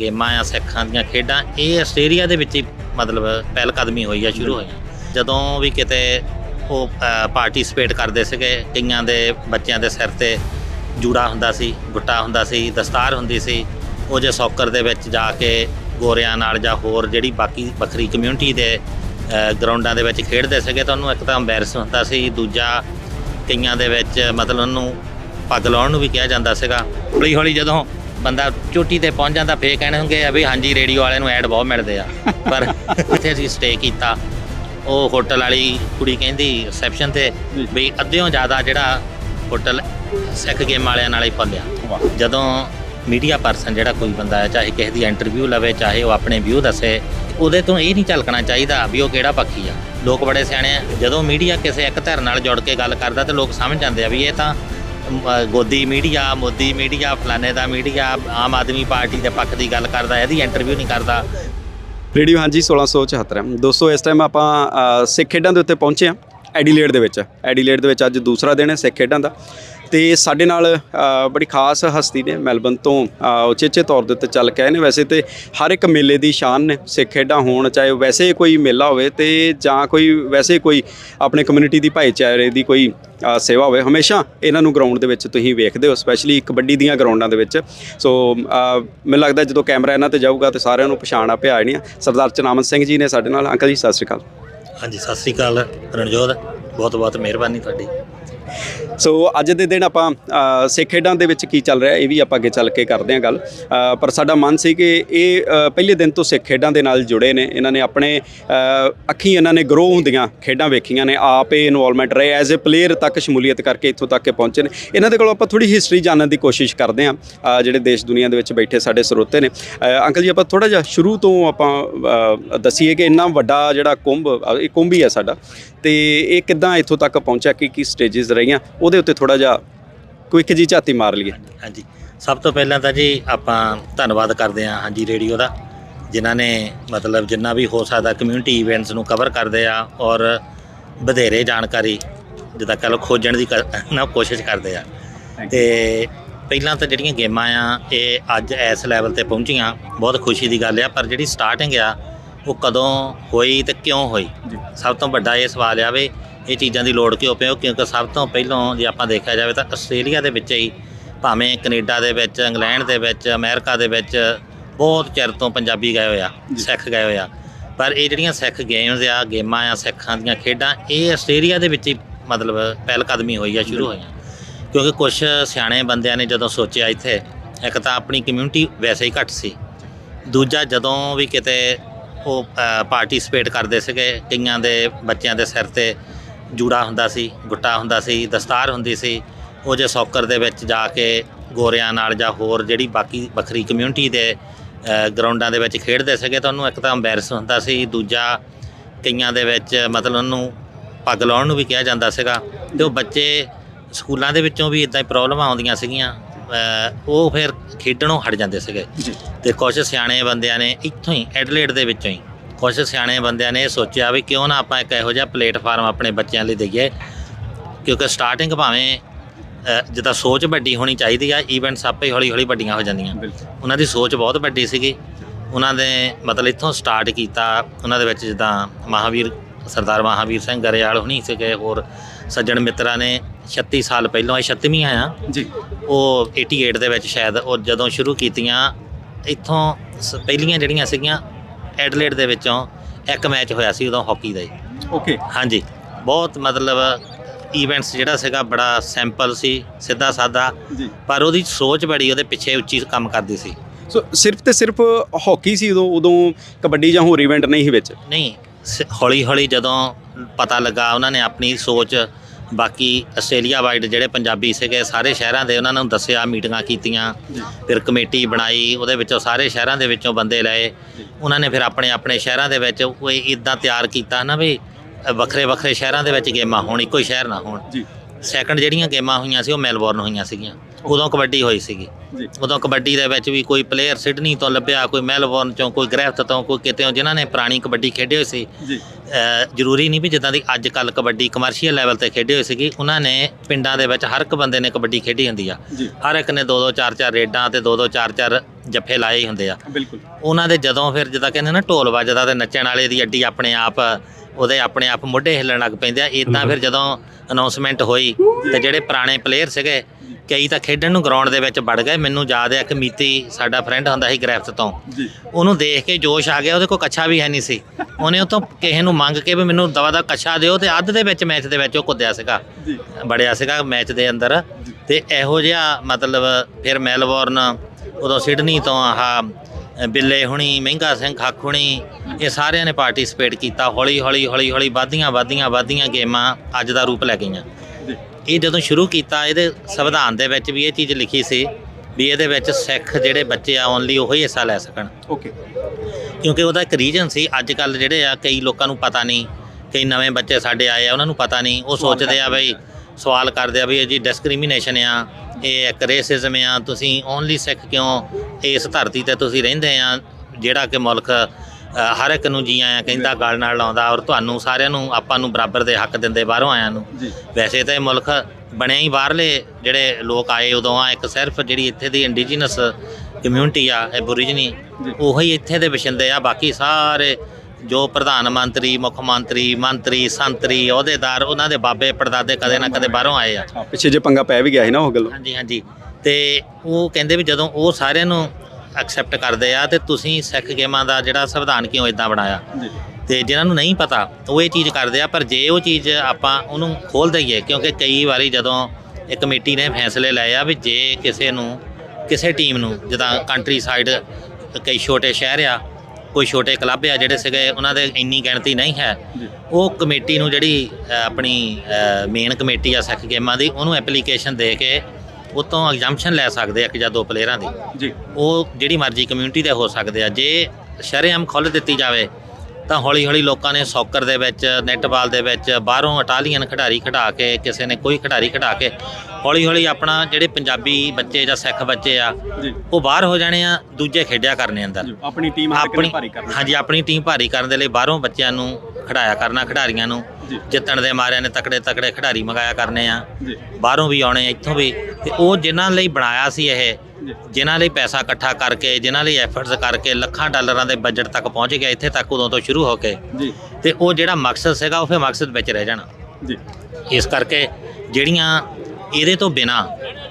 ਗੇਮਾਂ ਆ ਸਿੱਖਾਂ ਦੀਆਂ ਖੇਡਾਂ, ਇਹ ਆਸਟ੍ਰੇਲੀਆ ਦੇ ਵਿੱਚ ਹੀ ਮਤਲਬ ਪਹਿਲ ਕਦਮੀ ਹੋਈ ਆ ਸ਼ੁਰੂ ਹੋਈ ਜਦੋਂ ਵੀ ਕਿਤੇ ਉਹ ਪਾਰਟਿਸਿਪੇਟ ਕਰਦੇ ਸੀਗੇ, ਕਈਆਂ ਦੇ ਬੱਚਿਆਂ ਦੇ ਸਿਰ ਤੇ ਜੂੜਾ ਹੁੰਦਾ ਸੀ, ਗੁੱਟਾ ਹੁੰਦਾ ਸੀ, ਦਸਤਾਰ ਹੁੰਦੀ ਸੀ, ਉਹ ਜੇ ਸੌਕਰ ਦੇ ਵਿੱਚ ਜਾ ਕੇ ਗੋਰਿਆਂ ਨਾਲ ਜਾਂ ਹੋਰ ਜਿਹੜੀ ਬਾਕੀ ਵੱਖਰੀ ਕਮਿਊਨਿਟੀ ਦੇ ਗਰਾਊਂਡਾਂ ਦੇ ਵਿੱਚ ਖੇਡਦੇ ਸੀਗੇ ਤਾਂ ਉਹਨੂੰ ਇੱਕ ਤਾਂ ਐਮਬੈਰਸ ਹੁੰਦਾ ਸੀ, ਦੂਜਾ ਕਈਆਂ ਦੇ ਵਿੱਚ ਮਤਲਬ ਉਹਨੂੰ ਪੱਗ ਲਾਉਣ ਨੂੰ ਵੀ ਕਿਹਾ ਜਾਂਦਾ ਸੀਗਾ। ਹੌਲੀ ਹੌਲੀ ਜਦੋਂ ਬੰਦਾ ਚੋਟੀ ਤੇ ਪਹੁੰਚ ਜਾਂਦਾ ਫੇਰ ਕਹਿਣਗੇ ਆ ਵੀ ਹਾਂਜੀ ਰੇਡੀਓ ਵਾਲਿਆਂ ਨੂੰ ਐਡ ਬਹੁਤ ਮਿਲਦੇ ਆ। ਪਰ ਇੱਥੇ ਅਸੀਂ ਸਟੇ ਕੀਤਾ। ਉਹ ਹੋਟਲ ਵਾਲੀ ਕੁੜੀ ਕਹਿੰਦੀ ਰਿਸੈਪਸ਼ਨ ਤੇ ਵੀ ਅੱਧਿਓਂ ਜ਼ਿਆਦਾ ਜਿਹੜਾ ਹੋਟਲ ਸਿੱਖ ਗੇਮ ਵਾਲਿਆਂ ਨਾਲ ਹੀ ਪੱਲਿਆ ਜਦੋਂ ਮੀਡੀਆ ਪਰਸਨ ਜਿਹੜਾ ਕੋਈ ਬੰਦਾ ਹੈ ਚਾਹੇ ਕਿਸੇ ਦੀ ਇੰਟਰਵਿਊ ਲਵੇ ਚਾਹੇ ਉਹ ਆਪਣੇ ਵਿਊ ਦੱਸੇ ਉਹਦੇ ਤੋਂ ਇਹ ਨਹੀਂ ਝਲਕਣਾ ਚਾਹੀਦਾ ਵੀ ਉਹ ਕਿਹੜਾ ਪੱਖੀ ਆ। ਲੋਕ ਬੜੇ ਸਿਆਣੇ ਆ। ਜਦੋਂ ਮੀਡੀਆ ਕਿਸੇ ਇੱਕ ਧਿਰ ਨਾਲ ਜੁੜ ਕੇ ਗੱਲ ਕਰਦਾ ਤੇ ਲੋਕ ਸਮਝ ਜਾਂਦੇ ਆ ਵੀ ਇਹ ਤਾਂ ਅਮ, ਗੋਦੀ ਮੀਡੀਆ ਮੋਦੀ ਮੀਡੀਆ ਫਲਾਣੇ ਦਾ ਮੀਡੀਆ ਆਮ ਆਦਮੀ ਪਾਰਟੀ ਦੇ ਪੱਖ ਦੀ ਗੱਲ ਕਰਦਾ ਇਹਦੀ ਇੰਟਰਵਿਊ ਨਹੀਂ ਕਰਦਾ। ਰੇਡੀਓ ਹਾਂਜੀ 1674 ਦੋਸਤੋ ਇਸ ਟਾਈਮ ਆਪਾਂ ਅ, ਸਿੱਖ ਖੇਡਾਂ ਦੇ ਉੱਤੇ ਪਹੁੰਚੇ ਹਾਂ। ਐਡੀਲੇਡ ਦੇ ਵਿੱਚ। ਐਡੀਲੇਡ ਦੇ ਵਿੱਚ ਅੱਜ ਦੂਸਰਾ ਦਿਨ ਹੈ ਸਿੱਖ ਖੇਡਾਂ ਦਾ। ਤੇ ਸਾਡੇ ਨਾਲ ਅ, ਬੜੀ ਖਾਸ ਹਸਤੀ ਨੇ ਮੈਲਬਨ ਤੋਂ ਅ, ਉਚੇਚੇ ਤੌਰ ਦੇ ਉੱਤੇ ਚੱਲ ਕੇ ਆਏ ਨੇ। ਵੈਸੇ ਤੇ ਹਰ ਇੱਕ ਮੇਲੇ ਦੀ ਸ਼ਾਨ ਨੇ ਸਿੱਖ ਖੇਡਾਂ ਹੋਣ ਚਾਹੇ ਵੈਸੇ ਕੋਈ ਮੇਲਾ ਹੋਵੇ ਤੇ ਜਾਂ ਕੋਈ ਵੈਸੇ ਕੋਈ ਆਪਣੇ ਕਮਿਊਨਿਟੀ ਦੀ ਭਾਈਚਾਰੇ ਦੀ ਕੋਈ ਅ, ਸੇਵਾ ਹੋਵੇ ਹਮੇਸ਼ਾ ਇਹਨਾਂ ਨੂੰ ਗਰਾਊਂਡ ਦੇ ਵਿੱਚ ਤੁਸੀਂ ਵੇਖਦੇ ਹੋ ਸਪੈਸ਼ਲੀ ਕਬੱਡੀ ਦੀਆਂ ਗਰਾਊਂਡਾਂ ਦੇ ਵਿੱਚ। ਸੋ ਅ, ਮੈਨੂੰ ਲੱਗਦਾ ਜਦੋਂ ਕੈਮਰਾ ਇਹਨਾਂ ਤੇ ਜਾਊਗਾ ਤੇ ਸਾਰਿਆਂ ਨੂੰ ਪਛਾਣ ਆਪੇ ਆ ਜਾਣੀ ਆ। ਸਰਦਾਰ ਚਨਾਮਨ ਸਿੰਘ ਜੀ ਨੇ ਸਾਡੇ ਨਾਲ। ਅੰਕਲ ਜੀ ਸਤਿ ਸ਼੍ਰੀ ਅਕਾਲ। ਹਾਂਜੀ ਸਤਿ ਸ੍ਰੀ ਅਕਾਲ ਰਣਜੋਤ ਬਹੁਤ ਬਹੁਤ ਮਿਹਰਬਾਨੀ ਤੁਹਾਡੀ। ਸੋ ਅੱਜ ਦੇ ਦਿਨ ਆਪਾਂ ਸਿੱਖ ਖੇਡਾਂ ਦੇ ਵਿੱਚ ਕੀ ਚੱਲ ਰਿਹਾ ਇਹ ਵੀ ਆਪਾਂ ਅੱਗੇ ਚੱਲ ਕੇ ਕਰਦੇ ਹਾਂ ਗੱਲ। ਪਰ ਸਾਡਾ ਮਨ ਸੀ ਕਿ ਇਹ ਪਹਿਲੇ ਦਿਨ ਤੋਂ ਸਿੱਖ ਖੇਡਾਂ ਦੇ ਨਾਲ ਜੁੜੇ ਨੇ। ਇਹਨਾਂ ਨੇ ਆਪਣੇ ਅ, ਅੱਖੀਂ ਇਹਨਾਂ ਨੇ ਗਰੋ ਹੁੰਦੀਆਂ ਖੇਡਾਂ ਵੇਖੀਆਂ ਨੇ ਆਪ ਇਹ ਇਨਵੋਲਵਮੈਂਟ ਰਹੇ ਐਜ਼ ਅ ਪਲੇਅਰ ਤੱਕ ਸ਼ਮੂਲੀਅਤ ਕਰਕੇ ਇੱਥੋਂ ਤੱਕ ਪਹੁੰਚੇ ਨੇ। ਇਹਨਾਂ ਦੇ ਕੋਲੋਂ ਆਪਾਂ ਥੋੜੀ ਹਿਸਟਰੀ ਜਾਣਨ ਦੀ ਕੋਸ਼ਿਸ਼ ਕਰਦੇ ਹਾਂ ਜਿਹੜੇ ਦੇਸ਼ ਦੁਨੀਆ ਦੇ ਵਿੱਚ ਬੈਠੇ ਸਾਡੇ ਸਰੋਤੇ ਨੇ। ਅੰਕਲ ਜੀ ਆਪਾਂ ਥੋੜਾ ਜਿਹਾ ਸ਼ੁਰੂ ਤੋਂ ਆਪਾਂ ਅ, ਦੱਸੀਏ ਕਿ ਇੰਨਾ ਵੱਡਾ ਜਿਹੜਾ ਕੁੰਭ ਇਹ ਕੁੰਭ ਹੀ ਹੈ ਸਾਡਾ। ਤੇ ਇਹ ਕਿੱਦਾਂ ਇੱਥੋਂ ਤੱਕ ਪਹੁੰਚਿਆ ਕੀ ਕੀ ਸਟੇजेस ਰਹੀਆਂ ਉਹਦੇ ਉੱਤੇ ਥੋੜਾ ਜਿਹਾ ਕੁਇਕ ਜੀ ਝਾਤੀ ਮਾਰ ਲਈਏ। ਹਾਂਜੀ। ਸਭ ਤੋਂ ਪਹਿਲਾਂ ਤਾਂ ਜੀ ਆਪਾਂ ਧੰਨਵਾਦ ਕਰਦੇ ਹਾਂ ਹਾਂਜੀ ਰੇਡੀਓ ਦਾ ਜਿਨ੍ਹਾਂ ਨੇ ਮਤਲਬ ਜਿੰਨਾ ਵੀ ਹੋ ਸਕਦਾ ਕਮਿਊਨਿਟੀ ਇਵੈਂਟਸ ਨੂੰ ਕਵਰ ਕਰਦੇ ਆ ਔਰ ਵਧੇਰੇ ਜਾਣਕਾਰੀ ਜਿੱਦਾਂ ਕਹ ਲਓ ਖੋਜਣ ਦੀ ਨਾ ਕੋਸ਼ਿਸ਼ ਕਰਦੇ ਆ। ਤੇ ਪਹਿਲਾਂ ਤਾਂ ਜਿਹੜੀਆਂ ਗੇਮਾਂ ਆ ਇਹ ਅੱਜ ਇਸ ਲੈਵਲ ਤੇ ਪਹੁੰਚੀਆਂ। ਬਹੁਤ ਖੁਸ਼ੀ ਦੀ ਗੱਲ ਆ ਪਰ ਜਿਹੜੀ ਸਟਾਰਟਿੰਗ ਆ ਉਹ ਕਦੋਂ ਹੋਈ ਤੇ ਕਿਉਂ ਹੋਈ? ਸਭ ਤੋਂ ਵੱਡਾ ਇਹ ਸਵਾਲ ਆ ਵੀ ਇਹ ਚੀਜ਼ਾਂ ਦੀ ਲੋੜ ਕਿਉਂ ਪਿਓ ਕਿਉਂਕਿ ਸਭ ਤੋਂ ਪਹਿਲਾਂ ਜੇ ਆਪਾਂ ਦੇਖਿਆ ਜਾਵੇ ਤਾਂ ਆਸਟ੍ਰੇਲੀਆ ਦੇ ਵਿੱਚ ਹੀ ਭਾਵੇਂ ਕੈਨੇਡਾ ਦੇ ਵਿੱਚ ਇੰਗਲੈਂਡ ਦੇ ਵਿੱਚ ਅਮਰੀਕਾ ਦੇ ਵਿੱਚ ਬਹੁਤ ਚਿਰ ਤੋਂ ਪੰਜਾਬੀ ਗਏ ਹੋਏ ਆ ਸਿੱਖ ਗਏ ਹੋਏ ਆ। ਪਰ ਇਹ ਜਿਹੜੀਆਂ ਸਿੱਖ ਗੇਮਸ ਆ ਗੇਮਾਂ ਆ ਸਿੱਖਾਂ ਦੀਆਂ ਖੇਡਾਂ ਇਹ ਆਸਟ੍ਰੇਲੀਆ ਦੇ ਵਿੱਚ ਹੀ ਮਤਲਬ ਪਹਿਲ ਕਦਮੀ ਹੋਈ ਆ ਸ਼ੁਰੂ ਹੋਈਆਂ। ਕਿਉਂਕਿ ਕੁਝ ਸਿਆਣੇ ਬੰਦਿਆਂ ਨੇ ਜਦੋਂ ਸੋਚਿਆ ਇੱਥੇ ਇੱਕ ਤਾਂ ਆਪਣੀ ਕਮਿਊਨਿਟੀ ਵੈਸੇ ਹੀ ਘੱਟ ਸੀ। ਦੂਜਾ ਜਦੋਂ ਵੀ ਕਿਤੇ ਉਹ ਪਾਰਟਿਸਿਪੇਟ ਕਰਦੇ ਸੀਗੇ ਕਈਆਂ ਦੇ ਬੱਚਿਆਂ ਦੇ ਸਿਰ ਤੇ ਜੂੜਾ ਹੁੰਦਾ ਸੀ ਗੁੱਟਾ ਹੁੰਦਾ ਸੀ ਦਸਤਾਰ ਹੁੰਦੀ ਸੀ ਉਹ ਜੇ ਸੌਕਰ ਦੇ ਵਿੱਚ ਜਾ ਕੇ ਗੋਰਿਆਂ ਨਾਲ ਜਾਂ ਹੋਰ ਜਿਹੜੀ ਬਾਕੀ ਵੱਖਰੀ ਕਮਿਊਨਿਟੀ ਦੇ ਗਰਾਊਂਡਾਂ ਦੇ ਵਿੱਚ ਖੇਡਦੇ ਸੀਗੇ ਤਾਂ ਉਹਨੂੰ ਇੱਕ ਤਾਂ ਐਮਬੈਰਸ ਹੁੰਦਾ ਸੀ ਦੂਜਾ ਕਈਆਂ ਦੇ ਵਿੱਚ ਮਤਲਬ ਉਹਨੂੰ ਪੱਗ ਲਾਉਣ ਨੂੰ ਵੀ ਕਿਹਾ ਜਾਂਦਾ ਸੀਗਾ ਤੇ ਉਹ ਬੱਚੇ ਸਕੂਲਾਂ ਦੇ ਵਿੱਚੋਂ ਵੀ ਇਦਾਂ ਹੀ ਪ੍ਰੋਬਲਮਾਂ ਆਉਂਦੀਆਂ ਸੀਗੀਆਂ ਉਹ ਫਿਰ ਖੇਡਣੋਂ ਹਟ ਜਾਂਦੇ ਸੀਗੇ ਤੇ ਕੁਝ ਸਿਆਣੇ ਬੰਦਿਆਂ ਨੇ ਇੱਥੋਂ ਹੀ ਐਡਲੇਡ ਦੇ ਵਿੱਚੋਂ ਹੀ ਕੁਝ ਸਿਆਣੇ ਬੰਦਿਆਂ ਨੇ ਇਹ ਸੋਚਿਆ ਵੀ ਕਿਉਂ ਨਾ ਆਪਾਂ ਇੱਕ ਇਹੋ ਜਿਹਾ ਪਲੇਟਫਾਰਮ ਆਪਣੇ ਬੱਚਿਆਂ ਲਈ ਦਈਏ ਕਿਉਂਕਿ ਸਟਾਰਟਿੰਗ ਭਾਵੇਂ ਜਿੱਦਾਂ ਸੋਚ ਵੱਡੀ ਹੋਣੀ ਚਾਹੀਦੀ ਆ ਇਵੈਂਟਸ ਆਪੇ ਹੌਲੀ ਹੌਲੀ ਵੱਡੀਆਂ ਹੋ ਜਾਂਦੀਆਂ। ਉਹਨਾਂ ਦੀ ਸੋਚ ਬਹੁਤ ਵੱਡੀ ਸੀਗੀ। ਉਹਨਾਂ ਨੇ ਮਤਲਬ ਇੱਥੋਂ ਸਟਾਰਟ ਕੀਤਾ ਉਹਨਾਂ ਦੇ ਵਿੱਚ ਜਿੱਦਾਂ ਮਹਾਵੀਰ ਸਰਦਾਰ ਮਹਾਵੀਰ ਸਿੰਘ ਗਰੇਵਾਲ ਹੁਣੀ ਸੀਗੇ ਹੋਰ ਸੱਜਣ ਮਿੱਤਰਾਂ ਨੇ 36 ਸਾਲ ਪਹਿਲਾਂ ਇਹ 36ਵੀਂ ਆ। ਜੀ। ਉਹ 88 ਦੇ ਵਿੱਚ ਸ਼ਾਇਦ ਉਹ ਜਦੋਂ ਸ਼ੁਰੂ ਕੀਤੀਆਂ ਇੱਥੋਂ ਪਹਿਲੀਆਂ ਜਿਹੜੀਆਂ ਸੀਗੀਆਂ ਐਡਲੇਡ ਦੇ ਵਿੱਚੋਂ ਇੱਕ ਮੈਚ ਹੋਇਆ ਸੀ ਉਦੋਂ ਹਾਕੀ ਦਾ ਓਕੇ। ਹਾਂਜੀ। ਬਹੁਤ ਮਤਲਬ ਇਵੈਂਟਸ ਜਿਹੜਾ ਸੀਗਾ ਬੜਾ ਸਿੰਪਲ ਸੀ ਸਿੱਧਾ ਸਾਦਾ। ਜੀ। ਪਰ ਉਹਦੀ ਸੋਚ ਬੜੀ ਉਹਦੇ ਪਿੱਛੇ ਉੱਚੀ ਕੰਮ ਕਰਦੀ ਸੀ। ਸੋ ਸਿਰਫ ਤੇ ਸਿਰਫ ਹਾਕੀ ਸੀ ਉਦੋਂ ਉਦੋਂ ਕਬੱਡੀ ਜਾਂ ਹੋਰ ਇਵੈਂਟ ਨਹੀਂ ਸੀ ਵਿੱਚ? ਨਹੀਂ ਹੌਲੀ ਹੌਲੀ ਜਦੋਂ ਪਤਾ ਲੱਗਾ ਉਹਨਾਂ ਨੇ ਆਪਣੀ ਸੋਚ ਬਾਕੀ ਆਸਟ੍ਰੇਲੀਆ ਵਾਈਡ ਜਿਹੜੇ ਪੰਜਾਬੀ ਸੀਗੇ ਸਾਰੇ ਸ਼ਹਿਰਾਂ ਦੇ ਉਹਨਾਂ ਨੂੰ ਦੱਸਿਆ ਮੀਟਿੰਗਾਂ ਕੀਤੀਆਂ ਫਿਰ ਕਮੇਟੀ ਬਣਾਈ ਉਹਦੇ ਵਿੱਚੋਂ ਸਾਰੇ ਸ਼ਹਿਰਾਂ ਦੇ ਵਿੱਚੋਂ ਬੰਦੇ ਲਏ। ਉਹਨਾਂ ਨੇ ਫਿਰ ਆਪਣੇ ਆਪਣੇ ਸ਼ਹਿਰਾਂ ਦੇ ਵਿੱਚ ਕੋਈ ਇਦਾਂ ਤਿਆਰ ਕੀਤਾ ਨਾ ਵੀ ਵੱਖਰੇ ਵੱਖਰੇ ਸ਼ਹਿਰਾਂ ਦੇ ਵਿੱਚ ਗੇਮਾਂ ਹੋਣ ਇੱਕੋ ਹੀ ਸ਼ਹਿਰ ਨਾ ਹੋਣ। ਜੀ। ਸੈਕੰਡ ਜਿਹੜੀਆਂ ਗੇਮਾਂ ਹੋਈਆਂ ਸੀ ਉਹ ਮੈਲਬੌਰਨ ਹੋਈਆਂ ਸੀਗੀਆਂ। ਉਦੋਂ ਕਬੱਡੀ ਹੋਈ ਸੀਗੀ। ਜੀ। ਉਦੋਂ ਕਬੱਡੀ ਦੇ ਵਿੱਚ ਵੀ ਕੋਈ ਪਲੇਅਰ ਸਿਡਨੀ ਤੋਂ ਲੱਭਿਆ ਕੋਈ ਮੈਲਬੌਰਨ ਚੋਂ ਕੋਈ ਗ੍ਰੈਫਟ ਤੋਂ ਕੋਈ ਕਿਤੇੋਂ ਜਿਨ੍ਹਾਂ ਨੇ ਪੁਰਾਣੀ ਕਬੱਡੀ ਖੇਡੀ ਹੋਈ ਸੀ। ਜੀ। ਜ਼ਰੂਰੀ ਨਹੀਂ ਵੀ ਜਿੱਦਾਂ ਦੀ ਅੱਜ ਕੱਲ ਕਬੱਡੀ ਕਮਰਸ਼ੀਅਲ ਲੈਵਲ ਤੇ ਖੇਡੀ ਹੋਈ ਸੀਗੀ ਉਹਨਾਂ ਨੇ ਪਿੰਡਾਂ ਦੇ ਵਿੱਚ ਹਰ ਇੱਕ ਬੰਦੇ ਨੇ ਕਬੱਡੀ ਖੇਡੀ ਹੁੰਦੀ ਆ। ਹਰ ਇੱਕ ਨੇ ਦੋ ਦੋ ਚਾਰ ਚਾਰ ਰੇਡਾਂ ਤੇ ਦੋ ਦੋ ਚਾਰ ਚਾਰ ਜੱਫੇ ਲਾਏ ਹੀ ਹੁੰਦੇ ਆ। ਬਿਲਕੁਲ। ਉਹਨਾਂ ਦੇ ਜਦੋਂ ਫਿਰ ਜਿੱਦਾਂ ਕਹਿੰਦੇ ਨਾ ਢੋਲ ਵੱਜਦਾ ਤੇ ਨੱਚਣ ਵਾਲੇ ਦੀ ਅੱਡੀ ਆਪਣੇ ਆਪ ਉਹਦੇ ਆਪਣੇ ਆਪ ਮੁੱਢੇ ਹਿੱਲਣ ਲੱਗ ਪੈਂਦੇ ਆ। ਇਦਾਂ ਫਿਰ ਜਦੋਂ ਅਨਾਉਂਸਮੈਂਟ ਹੋਈ ਤੇ ਜਿਹੜੇ ਪੁਰਾਣੇ ਪਲੇਅਰ ਸੀਗੇ ਕਈ ਤਾਂ ਖੇਡਣ ਨੂੰ ਗਰਾਊਂਡ ਦੇ ਵਿੱਚ ਵੜ ਗਏ। ਮੈਨੂੰ ਯਾਦ ਹੈ ਕਿ ਮੀਤੀ ਸਾਡਾ ਫਰੈਂਡ ਹੁੰਦਾ ਸੀ ਗ੍ਰੈਫਟ ਤੋਂ। ਜੀ। ਉਹਨੂੰ ਦੇਖ ਕੇ ਜੋਸ਼ ਆ ਗਿਆ ਉਹਦੇ ਕੋਲ ਕੱਛਾ ਵੀ ਹੈ ਨਹੀਂ ਸੀ। ਉਹਨੇ ਉਹ ਤੋਂ ਕਿਸੇ ਨੂੰ ਮੰਗ ਕੇ ਵੀ ਮੈਨੂੰ ਦਵਾ ਦਾ ਕੱਛਾ ਦਿਓ ਤੇ ਅੱਧ ਦੇ ਵਿੱਚ ਮੈਚ ਦੇ ਵਿੱਚ ਉਹ ਕੁੱਦਿਆ ਸੀਗਾ। ਜੀ। ਬੜਿਆ ਸੀਗਾ ਮੈਚ ਦੇ ਅੰਦਰ। ਤੇ ਇਹੋ ਜਿਹਾ ਮਤਲਬ ਫਿਰ ਮੈਲਬੌਰਨ ਉਦੋਂ ਸਿਡਨੀ ਤੋਂ ਆਹ ਬਿੱਲੇ ਹੁਣੀ ਮਹਿੰਗਾ ਸਿੰਘ ਖੱਖ ਹੁਣੀ ਇਹ ਸਾਰਿਆਂ ਨੇ ਪਾਰਟਿਸਿਪੇਟ ਕੀਤਾ। ਹੌਲੀ ਹੌਲੀ ਹੌਲੀ ਹੌਲੀ ਵਾਧੀਆਂ ਵਾਧੀਆਂ ਵਾਧੀਆਂ ਗੇਮਾਂ ਅੱਜ ਦਾ ਰੂਪ ਲੈ ਗਈਆਂ। ਇਹ ਜਦੋਂ ਸ਼ੁਰੂ ਕੀਤਾ ਇਹਦੇ ਸੰਵਿਧਾਨ ਦੇ ਵਿੱਚ ਵੀ ਇਹ ਚੀਜ਼ ਲਿਖੀ ਸੀ ਵੀ ਇਹਦੇ ਵਿੱਚ ਸਿੱਖ ਜਿਹੜੇ ਬੱਚੇ ਆ ਓਨਲੀ ਉਹੀ ਹਿੱਸਾ ਲੈ ਸਕਣ। ਓਕੇ ਕਿਉਂਕਿ ਉਹਦਾ ਇੱਕ ਰੀਜਨ ਸੀ ਅੱਜ ਕੱਲ ਜਿਹੜੇ ਆ ਕਈ ਲੋਕਾਂ ਨੂੰ ਪਤਾ ਨਹੀਂ ਕਈ ਨਵੇਂ ਬੱਚੇ ਸਾਡੇ ਆਏ ਆ ਉਹਨਾਂ ਨੂੰ ਪਤਾ ਨਹੀਂ। ਉਹ ਸੋਚਦੇ ਆ ਬਈ ਸਵਾਲ ਕਰਦੇ ਆ ਵੀ ਇਹ ਜੀ ਡਿਸਕ੍ਰਿਮੀਨੇਸ਼ਨ ਆ ਇਹ ਇੱਕ ਰੇਸਿਜ਼ਮ ਆ ਤੁਸੀਂ ਓਨਲੀ ਸਿੱਖ ਕਿਉਂ ਇਸ ਧਰਤੀ ਤੇ ਤੁਸੀਂ ਰਹਿੰਦੇ ਆ ਜਿਹੜਾ ਕਿ ਮੁਲਕ ਅ, ਹਰ ਇੱਕ ਨੂੰ ਜੀ ਆਇਆਂ ਕਹਿੰਦਾ ਗੱਲ ਨਾਲ ਲਾਉਂਦਾ ਔਰ ਤੁਹਾਨੂੰ ਸਾਰਿਆਂ ਨੂੰ ਆਪਾਂ ਨੂੰ ਬਰਾਬਰ ਦੇ ਹੱਕ ਦਿੰਦੇ ਬਾਹਰੋਂ ਆਇਆਂ ਨੂੰ। ਜੀ। ਵੈਸੇ ਤਾਂ ਇਹ ਮੁਲਕ ਬਣਿਆ ਹੀ ਬਾਹਰਲੇ ਜਿਹੜੇ ਲੋਕ ਆਏ ਉਦੋਂ ਆ ਇੱਕ ਸਿਰਫ ਜਿਹੜੀ ਇੱਥੇ ਦੀ ਇੰਡੀਜੀਨਸ ਕਮਿਊਨਿਟੀ ਆ ਐਬੋਰੀਜਨੀ ਜੀ। ਉਹੀ ਇੱਥੇ ਦੇ ਵਸਿੰਦੇ ਆ। ਬਾਕੀ ਸਾਰੇ ਜੋ ਪ੍ਰਧਾਨ ਮੰਤਰੀ ਮੁੱਖ ਮੰਤਰੀ ਮੰਤਰੀ ਸੰਤਰੀ ਅਹੁਦੇਦਾਰ ਉਹਨਾਂ ਦੇ ਬਾਬੇ ਪੜਦਾਦੇ ਕਦੇ ਨਾ ਕਦੇ ਬਾਹਰੋਂ ਆਏ ਆ। ਹਾਂ, ਪਿੱਛੇ ਜੇ ਪੰਗਾ ਪੈ ਵੀ ਗਿਆ ਸੀ ਨਾ ਉਹ ਗੱਲ। ਹਾਂਜੀ ਹਾਂਜੀ। ਤੇ ਉਹ ਕਹਿੰਦੇ ਵੀ ਜਦੋਂ ਉਹ ਸਾਰਿਆਂ ਨੂੰ ਐਕਸੈਪਟ ਕਰਦੇ ਆ ਤੇ ਤੁਸੀਂ ਸਿੱਖ ਗੇਮਾਂ ਦਾ ਜਿਹੜਾ ਸੰਵਿਧਾਨ ਕਿਉਂ ਇਦਾਂ ਬਣਾਇਆ? ਤੇ ਜਿਨ੍ਹਾਂ ਨੂੰ ਨਹੀਂ ਪਤਾ ਉਹ ਇਹ ਚੀਜ਼ ਕਰਦੇ ਆ ਪਰ ਜੇ ਉਹ ਚੀਜ਼ ਆਪਾਂ ਉਹਨੂੰ ਖੋਲ ਦਈਏ ਕਿਉਂਕਿ ਕਈ ਵਾਰੀ ਜਦੋਂ ਇਹ ਕਮੇਟੀ ਨੇ ਫੈਸਲੇ ਲਏ ਆ ਵੀ ਜੇ ਕਿਸੇ ਨੂੰ ਕਿਸੇ ਟੀਮ ਨੂੰ ਜਿੱਦਾਂ ਕੰਟਰੀ ਸਾਈਡ ਕਈ ਛੋਟੇ ਸ਼ਹਿਰ ਆ ਕੋਈ ਛੋਟੇ ਕਲੱਬ ਆ ਜਿਹੜੇ ਸੀਗੇ ਉਹਨਾਂ ਦੇ ਇੰਨੀ ਗਿਣਤੀ ਨਹੀਂ ਹੈ ਉਹ ਕਮੇਟੀ ਨੂੰ ਜਿਹੜੀ ਆਪਣੀ ਮੇਨ ਕਮੇਟੀ ਆ ਸਿੱਖ ਗੇਮਾਂ ਦੀ ਉਹਨੂੰ ਐਪਲੀਕੇਸ਼ਨ ਦੇ ਕੇ ਉਹ ਤੋਂ ਐਗਜ਼ੈਂਪਸ਼ਨ ਲੈ ਸਕਦੇ ਆ ਇੱਕ ਜਾਂ ਦੋ ਪਲੇਅਰਾਂ ਦੀ। ਜੀ। ਉਹ ਜਿਹੜੀ ਮਰਜ਼ੀ ਕਮਿਊਨਿਟੀ ਦੇ ਹੋ ਸਕਦੇ ਆ। ਜੇ ਸ਼ਰੇਆਮ ਖੁੱਲ੍ਹ ਦਿੱਤੀ ਜਾਵੇ ਤਾਂ ਹੌਲੀ ਹੌਲੀ ਲੋਕਾਂ ਨੇ ਸੌਕਰ ਦੇ ਵਿੱਚ ਨੈਟਬਾਲ ਦੇ ਵਿੱਚ ਬਾਹਰੋਂ ਇਟਾਲੀਅਨ ਖਿਡਾਰੀ ਖਿਡਾ ਕੇ ਕਿਸੇ ਨੇ ਕੋਈ ਖਿਡਾਰੀ ਖਿਡਾ ਕੇ ਹੌਲੀ ਹੌਲੀ ਆਪਣਾ ਜਿਹੜੇ ਪੰਜਾਬੀ ਬੱਚੇ ਜਾਂ ਸਿੱਖ ਬੱਚੇ ਆ ਉਹ ਬਾਹਰ ਹੋ ਜਾਣੇ ਆ ਦੂਜੇ ਖੇਡਿਆ ਕਰਨੇ ਅੰਦਰ। ਆਪਣੀ ਟੀਮ ਹੱਥ ਆਪਣੀ ਭਾਰੀ ਕਰਨੀ। ਹਾਂਜੀ ਆਪਣੀ ਟੀਮ ਭਾਰੀ ਕਰਨ ਦੇ ਲਈ ਬਾਹਰੋਂ ਬੱਚਿਆਂ ਨੂੰ ਖਿਡਾਇਆ ਕਰਨਾ ਖਿਡਾਰੀਆਂ ਨੂੰ। ਜਿੱਤਣ ਦੇ ਮਾਰਿਆਂ ਨੇ ਤਕੜੇ ਤਕੜੇ ਖਿਡਾਰੀ ਮੰਗਾਇਆ ਕਰਨੇ ਆ। ਬਾਹਰੋਂ ਵੀ ਆਉਣੇ ਇੱਥੋਂ ਵੀ। ਤੇ ਉਹ ਜਿਨ੍ਹਾਂ ਲਈ ਬਣਾਇਆ ਸੀ ਇਹ ਜਿਨ੍ਹਾਂ ਲਈ ਪੈਸਾ ਇਕੱਠਾ ਕਰਕੇ ਜਿਨ੍ਹਾਂ ਲਈ ਐਫਰਟਸ ਕਰਕੇ ਲੱਖਾਂ ਡਾਲਰਾਂ ਦੇ ਬਜਟ ਤੱਕ ਪਹੁੰਚ ਗਿਆ ਇੱਥੇ ਤੱਕ ਉਦੋਂ ਤੋਂ ਸ਼ੁਰੂ ਹੋ ਕੇ। ਤੇ ਉਹ ਜਿਹੜਾ ਮਕਸਦ ਸੀਗਾ ਉਹ ਫਿਰ ਮਕਸਦ ਵਿੱਚ ਰਹਿ ਜਾਣਾ। ਜੀ। ਇਸ ਕਰਕੇ ਜਿਹੜੀਆਂ ਇਹਦੇ ਤੋਂ ਬਿਨਾ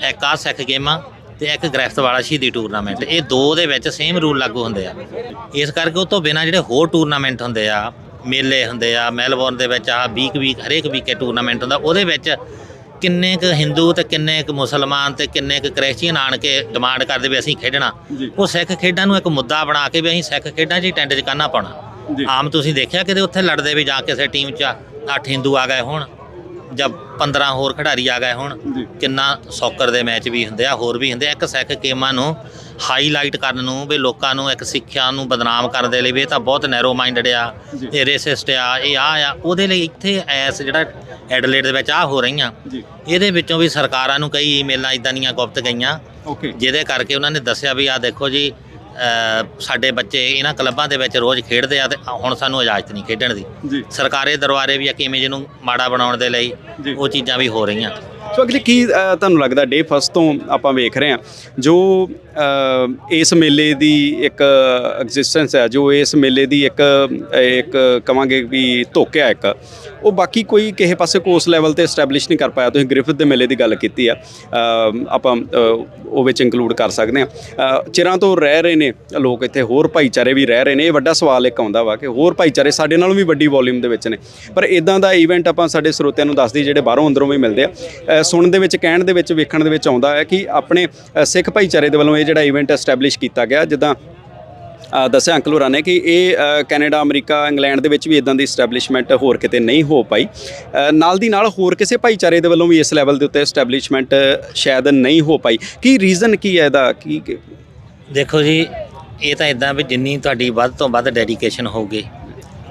ਇੱਕ ਆ ਸਿੱਖ ਗੇਮਾਂ ਤੇ ਇੱਕ ਗ੍ਰਿਫਤ ਵਾਲਾ ਸ਼ਹੀਦੀ ਟੂਰਨਾਮੈਂਟ ਇਹ ਦੋ ਦੇ ਵਿੱਚ ਸੇਮ ਰੂਲ ਲਾਗੂ ਹੁੰਦੇ ਆ। ਇਸ ਕਰਕੇ ਉਹ ਤੋਂ ਬਿਨਾ ਜਿਹੜੇ ਹੋਰ ਟੂਰਨਾਮੈਂਟ ਹੁੰਦੇ ਆ ਮੇਲੇ ਹੁੰਦੇ ਆ ਮੈਲਬੌਰਨ ਦੇ ਵਿੱਚ ਆ ਵੀਕ ਵੀਕ ਹਰੇਕ ਵੀਕੇ ਟੂਰਨਾਮੈਂਟ ਹੁੰਦਾ। ਉਹਦੇ ਵਿੱਚ ਕਿੰਨੇ ਕੁ ਹਿੰਦੂ ਤੇ ਕਿੰਨੇ ਕੁ ਮੁਸਲਮਾਨ ਤੇ ਕਿੰਨੇ ਕੁ ਕ੍ਰਿਸਚੀਅਨ ਆਣ ਕੇ ਡਿਮਾਂਡ ਕਰਦੇ ਵੀ ਅਸੀਂ ਖੇਡਣਾ। ਉਹ ਸਿੱਖ ਖੇਡਾਂ ਨੂੰ ਇੱਕ ਮੁੱਦਾ ਬਣਾ ਕੇ ਵੀ ਅਸੀਂ ਸਿੱਖ ਖੇਡਾਂ 'ਚ ਹੀ ਟੈਂਟ 'ਚ ਕਰਨਾ ਪਾਉਣਾ। ਆਮ ਤੁਸੀਂ ਦੇਖਿਆ ਕਿਤੇ ਉੱਥੇ ਲੜਦੇ ਵੀ ਜਾਂ ਕਿਸੇ ਟੀਮ 'ਚ ਅੱਠ ਹਿੰਦੂ ਆ ਗਏ ਹੁਣ। ਜਾਂ 15 ਹੋਰ ਖਿਡਾਰੀ ਆ ਗਏ ਹੁਣ ਕਿੰਨਾ ਸੌਕਰ ਦੇ ਮੈਚ ਵੀ ਹੁੰਦੇ ਆ ਹੋਰ ਵੀ ਹੁੰਦੇ ਆ। ਇੱਕ ਸਿੱਖ ਗੇਮਾਂ ਨੂੰ ਹਾਈਲਾਈਟ ਕਰਨ ਨੂੰ ਵੀ ਲੋਕਾਂ ਨੂੰ ਇੱਕ ਸਿੱਖਿਆ ਨੂੰ ਬਦਨਾਮ ਕਰਨ ਦੇ ਲਈ ਵੀ ਇਹ ਤਾਂ ਬਹੁਤ ਨੈਰੋ ਮਾਈਂਡਡ ਆ। ਇਹ ਰੇਸਿਸਟ ਆ ਇਹ ਆ ਆ। ਉਹਦੇ ਲਈ ਇੱਥੇ ਐਸ ਜਿਹੜਾ ਐਡਲੇਡ ਦੇ ਵਿੱਚ ਆ ਹੋ ਰਹੀਆਂ। ਇਹਦੇ ਵਿੱਚੋਂ ਵੀ ਸਰਕਾਰਾਂ ਨੂੰ ਕਈ ਈਮੇਲਾਂ ਇਦਾਂ ਦੀਆਂ ਗੁਪਤ ਗਈਆਂ ਜਿਹਦੇ ਕਰਕੇ ਉਹਨਾਂ ਨੇ ਦੱਸਿਆ ਵੀ ਆ ਦੇਖੋ ਜੀ ਸਾਡੇ ਬੱਚੇ ਇਹਨਾਂ ਕਲੱਬਾਂ ਦੇ ਵਿੱਚ ਰੋਜ਼ ਖੇਡਦੇ ਆ ਤੇ ਹੁਣ ਸਾਨੂੰ ਇਜਾਜ਼ਤ ਨਹੀਂ ਖੇਡਣ ਦੀ। ਸਰਕਾਰੇ ਦਰਬਾਰੇ ਵੀ ਆ ਕਿਵੇਂ ਜਿਹਨੂੰ ਮਾੜਾ ਬਣਾਉਣ ਦੇ ਲਈ। ਉਹ ਚੀਜ਼ਾਂ ਵੀ ਹੋ ਰਹੀਆਂ। ਸੋ ਅਗਲੀ ਕੀ ਤੁਹਾਨੂੰ ਲੱਗਦਾ ਡੇ ਫਸਟ ਤੋਂ ਆਪਾਂ ਵੇਖ ਰਹੇ ਹਾਂ ਜੋ ਇਸ ਮੇਲੇ ਦੀ ਇੱਕ ਐਗਜ਼ਿਸਟੈਂਸ ਹੈ, ਜੋ ਇਸ ਮੇਲੇ ਦੀ ਇੱਕ ਇੱਕ ਕਵਾਂਗੇ ਵੀ ਧੋਕਿਆ ਇੱਕ। ਉਹ ਬਾਕੀ ਕੋਈ ਕਿਸੇ ਪਾਸੇ ਕੋਸ ਲੈਵਲ ਤੇ ਐਸਟੈਬਲਿਸ਼ ਨਹੀਂ ਕਰ ਪਾਇਆ, ਤੁਸੀਂ ਗ੍ਰਿਫਿਥ ਦੇ ਮੇਲੇ ਦੀ ਗੱਲ ਕੀਤੀ ਆ ਆਪਾਂ ਉਹ ਵਿੱਚ ਇੰਕਲੂਡ ਕਰ ਸਕਦੇ ਆ ਚਿਰਾਂ ਤੋਂ ਰਹਿ ਰਹੇ ਨੇ ਲੋਕ ਇੱਥੇ, ਹੋਰ ਭਾਈਚਾਰੇ ਵੀ ਰਹਿ ਰਹੇ ਨੇ। ਇਹ ਵੱਡਾ ਸਵਾਲ ਇੱਕ ਆਉਂਦਾ ਵਾ ਕਿ ਹੋਰ ਭਾਈਚਾਰੇ ਸਾਡੇ ਨਾਲੋਂ ਵੀ ਵੱਡੀ ਵੋਲਿਊਮ ਦੇ ਵਿੱਚ ਨੇ। ਪਰ ਇਦਾਂ ਦਾ ਈਵੈਂਟ ਆਪਾਂ ਸਾਡੇ ਸਰੋਤਿਆਂ ਨੂੰ ਦੱਸਦੀ, ਜਿਹੜੇ ਬਾਹਰੋਂ ਅੰਦਰੋਂ ਵੀ ਮਿਲਦੇ ਆ। ਸੁਣਨ ਦੇ ਵਿੱਚ, ਕਹਿਣ ਦੇ ਵਿੱਚ, ਵੇਖਣ ਦੇ ਵਿੱਚ ਆਉਂਦਾ ਹੈ ਕਿ ਆਪਣੇ ਸਿੱਖ ਭਾਈਚਾਰੇ ਦੇ ਵੱਲੋਂ ਇਹ ਜਿਹੜਾ ਇਵੈਂਟ ਐਸਟੈਬਲਿਸ਼ ਕੀਤਾ ਗਿਆ, ਜਿੱਦਾਂ ਦੱਸਿਆ ਅੰਕਲ ਹੋਰਾਂ ਨੇ ਕਿ ਇਹ ਕੈਨੇਡਾ, ਅਮਰੀਕਾ, ਇੰਗਲੈਂਡ ਦੇ ਵਿੱਚ ਵੀ ਇਦਾਂ ਦੀ ਐਸਟੈਬਲਿਸ਼ਮੈਂਟ ਹੋਰ ਕਿਤੇ ਨਹੀਂ ਹੋ ਪਾਈ। ਨਾਲ ਦੀ ਨਾਲ ਹੋਰ ਕਿਸੇ ਭਾਈਚਾਰੇ ਦੇ ਵੱਲੋਂ ਵੀ ਇਸ ਲੈਵਲ ਦੇ ਉੱਤੇ ਐਸਟੈਬਲਿਸ਼ਮੈਂਟ ਸ਼ਾਇਦ ਨਹੀਂ ਹੋ ਪਾਈ। ਕੀ ਰੀਜ਼ਨ ਕੀ ਹੈ ਇਹਦਾ? ਕੀ ਕੀ- ਦੇਖੋ ਜੀ, ਇਹ ਤਾਂ ਇਦਾਂ ਵੀ ਜਿੰਨੀ ਤੁਹਾਡੀ ਵੱਧ ਤੋਂ ਵੱਧ ਡੈਡੀਕੇਸ਼ਨ ਹੋਊਗੀ,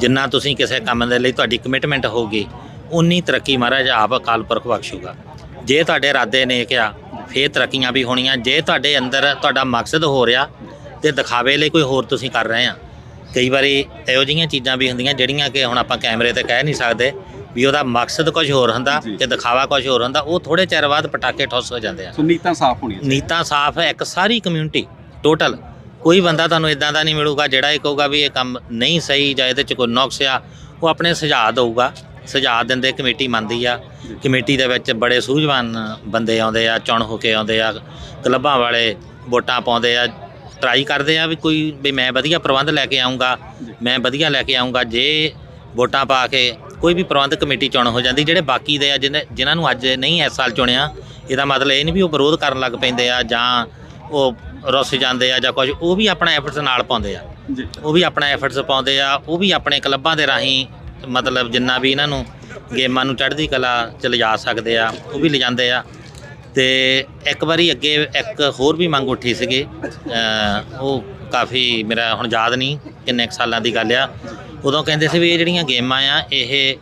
ਜਿੰਨਾ ਤੁਸੀਂ ਕਿਸੇ ਕੰਮ ਦੇ ਲਈ ਤੁਹਾਡੀ ਕਮਿਟਮੈਂਟ ਹੋਊਗੀ, ਉਨੀ ਤਰੱਕੀ ਮਹਾਰਾਜ ਆਪ ਅਕਾਲ ਪੁਰਖ ਬਖਸ਼ੂਗਾ। ਜੇ ਤੁਹਾਡੇ ਇਰਾਦੇ ਨੇ ਕਿਹਾ ਫੇਰ ਤਰੱਕੀਆਂ ਵੀ ਹੋਣੀਆਂ। ਜੇ ਤੁਹਾਡੇ ਅੰਦਰ ਤੁਹਾਡਾ ਮਕਸਦ ਹੋ ਰਿਹਾ ਤੇ ਦਿਖਾਵੇ ਲਈ ਕੋਈ ਹੋਰ ਤੁਸੀਂ ਕਰ ਰਹੇ ਆ। ਕਈ ਵਾਰੀ ਇਹੋ ਜਿਹੀਆਂ ਚੀਜ਼ਾਂ ਵੀ ਹੁੰਦੀਆਂ ਜਿਹੜੀਆਂ ਕਿ ਹੁਣ ਆਪਾਂ ਕੈਮਰੇ ਤੇ ਕਹਿ ਨਹੀਂ ਸਕਦੇ ਵੀ ਉਹਦਾ ਮਕਸਦ ਕੁਝ ਹੋਰ ਹੁੰਦਾ। ਤੇ ਦਿਖਾਵਾ ਕੁਝ ਹੋਰ ਹੁੰਦਾ ਉਹ ਥੋੜੇ ਚਿਰ ਬਾਅਦ ਪਟਾਕੇ ਠੁੱਸ ਹੋ ਜਾਂਦੇ ਆ। ਸੋ ਨੀਤਾਂ ਸਾਫ਼ ਹੋਣੀਆਂ ਨੀਤਾਂ ਸਾਫ਼ ਹੈ ਇੱਕ ਸਾਰੀ ਕਮਿਊਨਿਟੀ ਟੋਟਲ ਕੋਈ ਬੰਦਾ ਤੁਹਾਨੂੰ ਇਦਾਂ ਦਾ ਨਹੀਂ ਮਿਲੂਗਾ ਜਿਹੜਾ ਇਹ ਕਹੂਗਾ ਵੀ ਇਹ ਕੰਮ ਨਹੀਂ ਸਹੀ ਜਾਂ ਇਹਦੇ ਚ ਕੋਈ ਨੁਕਸ ਆ ਉਹ ਆਪਣੇ ਸੁਝਾਅ ਦਊਗਾ। ਸੁਝਾਅ ਦਿੰਦੇ ਕਮੇਟੀ ਮੰਨਦੀ ਆ। ਕਮੇਟੀ ਦੇ ਵਿੱਚ ਬੜੇ ਸੂਝਵਾਨ ਬੰਦੇ ਆਉਂਦੇ ਆ ਚੁਣ ਹੋ ਕੇ ਆਉਂਦੇ ਆ ਕਲੱਬਾਂ ਵਾਲੇ ਵੋਟਾਂ ਪਾਉਂਦੇ ਆ। ਟਰਾਈ ਕਰਦੇ ਆ ਵੀ ਕੋਈ ਵੀ ਮੈਂ ਵਧੀਆ ਪ੍ਰਬੰਧ ਲੈ ਕੇ ਆਉਂਗਾ ਮੈਂ ਵਧੀਆ ਲੈ ਕੇ ਆਉਂਗਾ ਜੇ ਵੋਟਾਂ ਪਾ ਕੇ ਕੋਈ ਵੀ ਪ੍ਰਬੰਧ ਕਮੇਟੀ ਚੁਣ ਹੋ ਜਾਂਦੀ ਜਿਹੜੇ ਬਾਕੀ ਦੇ ਆ ਜਿਨ੍ਹਾਂ ਨੂੰ ਅੱਜ ਨਹੀਂ ਇਸ ਸਾਲ ਚੁਣਿਆ ਇਹਦਾ ਮਤਲਬ ਇਹ ਨਹੀਂ ਵੀ ਉਹ ਵਿਰੋਧ ਕਰਨ ਲੱਗ ਪੈਂਦੇ ਆ ਜਾਂ ਉਹ ਰੁੱਸ ਜਾਂਦੇ ਆ ਜਾਂ ਕੁਝ ਉਹ ਵੀ ਆਪਣਾ ਐਫਰਟਸ ਨਾਲ ਪਾਉਂਦੇ ਆ। ਉਹ ਵੀ ਆਪਣਾ ਐਫਰਟਸ ਪਾਉਂਦੇ ਆ ਉਹ ਵੀ ਆਪਣੇ ਕਲੱਬਾਂ ਦੇ ਰਾਹੀਂ ਮਤਲਬ ਜਿੰਨਾ ਵੀ ਇਹਨਾਂ ਨੂੰ ਗੇਮਾਂ ਨੂੰ ਚੜ੍ਹਦੀ ਕਲਾ ਚ ਲਿਜਾ ਸਕਦੇ ਆ ਉਹ ਵੀ ਲਿਜਾਂਦੇ ਆ। ਤੇ ਇੱਕ ਵਾਰੀ ਅੱਗੇ ਇੱਕ ਹੋਰ ਵੀ ਮੰਗ ਉੱਠੀ ਸੀਗੀ। ਉਹ ਕਾਫੀ ਮੇਰਾ ਹੁਣ ਯਾਦ ਨਹੀਂ ਕਿੰਨੇ ਸਾਲਾਂ ਦੀ ਗੱਲ ਆ। ਉਦੋਂ ਕਹਿੰਦੇ ਸੀ ਵੀ ਇਹ ਜਿਹੜੀਆਂ ਗੇਮਾਂ ਆ ਇਹ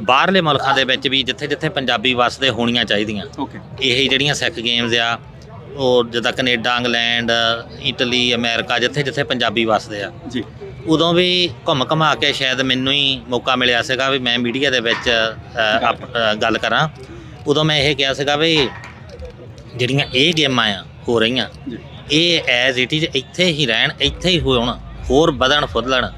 ਬਾਹਰਲੇ ਮੁਲਕਾਂ ਦੇ ਵਿੱਚ ਵੀ ਜਿੱਥੇ ਜਿੱਥੇ ਪੰਜਾਬੀ ਵਸਦੇ ਹੋਣੀਆਂ ਚਾਹੀਦੀਆਂ। ਓਕੇ ਇਹ ਜਿਹੜੀਆਂ ਸਿੱਖ ਗੇਮਸ ਆ ਉਹ ਜਿੱਦਾਂ ਕੈਨੇਡਾ ਇੰਗਲੈਂਡ ਇਟਲੀ ਅਮਰੀਕਾ ਜਿੱਥੇ ਜਿੱਥੇ ਪੰਜਾਬੀ ਵਸਦੇ ਆ। ਜੀ। ਉਦੋਂ ਵੀ ਘੁੰਮ ਘਮਾ ਕੇ ਸ਼ਾਇਦ ਮੈਨੂੰ ਹੀ ਮੌਕਾ ਮਿਲਿਆ ਸੀਗਾ ਵੀ ਮੈਂ ਮੀਡੀਆ ਦੇ ਵਿੱਚ ਅ, ਆਪ- ਅ, ਗੱਲ ਕਰਾਂ। ਉਦੋਂ ਮੈਂ ਇਹ ਕਿਹਾ ਸੀਗਾ ਵੀ ਜਿਹੜੀਆਂ ਇਹ ਗੇਮਾਂ ਆ ਹੋ ਰਹੀਆਂ ਜੀ ਇਹ ਐਜ਼ ਇਟ ਇਜ਼ ਇੱਥੇ ਹੀ ਰਹਿਣ ਇੱਥੇ ਹੀ ਹੋਣ ਹੋਰ ਵਧਣ ਫੁੱਲਣ।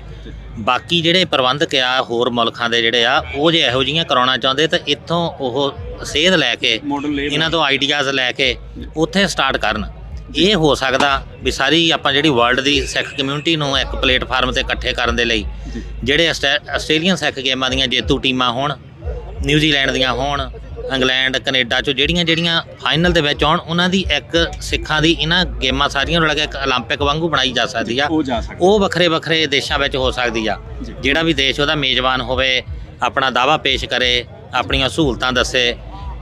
ਬਾਕੀ ਜਿਹੜੇ ਪ੍ਰਬੰਧਕ ਆ ਹੋਰ ਮੁਲਕਾਂ ਦੇ ਜਿਹੜੇ ਆ ਉਹ ਜੇ ਇਹੋ ਜਿਹੀਆਂ ਕਰਾਉਣਾ ਚਾਹੁੰਦੇ ਤਾਂ ਇੱਥੋਂ ਉਹ ਸੇਧ ਲੈ ਕੇ ਮਾਡਲ ਲੈ ਇਹਨਾਂ ਤੋਂ ਆਈਡੀਆਜ਼ ਲੈ ਕੇ ਉੱਥੇ ਸਟਾਰਟ ਕਰਨ। ਇਹ ਹੋ ਸਕਦਾ ਵੀ ਸਾਰੀ ਆਪਾਂ ਜਿਹੜੀ ਵਰਲਡ ਦੀ ਸਿੱਖ ਕਮਿਊਨਿਟੀ ਨੂੰ ਇੱਕ ਪਲੇਟਫਾਰਮ ਤੇ ਇਕੱਠੇ ਕਰਨ ਦੇ ਲਈ ਜੀ। ਜਿਹੜੇ ਆਸਟ੍ਰೇ- ਆਸਟ੍ਰੇਲੀਅਨ ਸਿੱਖ ਗੇਮਾਂ ਦੀਆਂ ਜੇਤੂ ਟੀਮਾਂ ਹੋਣ ਨਿਊਜ਼ੀਲੈਂਡ ਦੀਆਂ ਹੋਣ ਇੰਗਲੈਂਡ ਕੈਨੇਡਾ ਚੋਂ ਜਿਹੜੀਆਂ ਜਿਹੜੀਆਂ ਫਾਈਨਲ ਦੇ ਵਿੱਚ ਆਉਣ ਉਹਨਾਂ ਦੀ ਇੱਕ ਸਿੱਖਾਂ ਦੀ ਇਹਨਾਂ ਗੇਮਾਂ ਸਾਰੀਆਂ ਨੂੰ ਲੱਗੇ ਇੱਕ 올림픽 ਵਾਂਗੂ ਬਣਾਈ ਜਾ ਸਕਦੀ ਆ ਉਹ ਜਾ ਸਕਦਾ ਉਹ ਵੱਖਰੇ ਵੱਖਰੇ ਦੇਸ਼ਾਂ ਵਿੱਚ ਹੋ ਸਕਦੀ ਆ ਜੀ। ਜਿਹੜਾ ਵੀ ਦੇਸ਼ ਉਹਦਾ ਮੇਜ਼ਬਾਨ ਹੋਵੇ ਆਪਣਾ ਦਾਵਾ ਪੇਸ਼ ਕਰੇ ਆਪਣੀਆਂ ਸਹੂਲਤਾਂ ਦੱਸੇ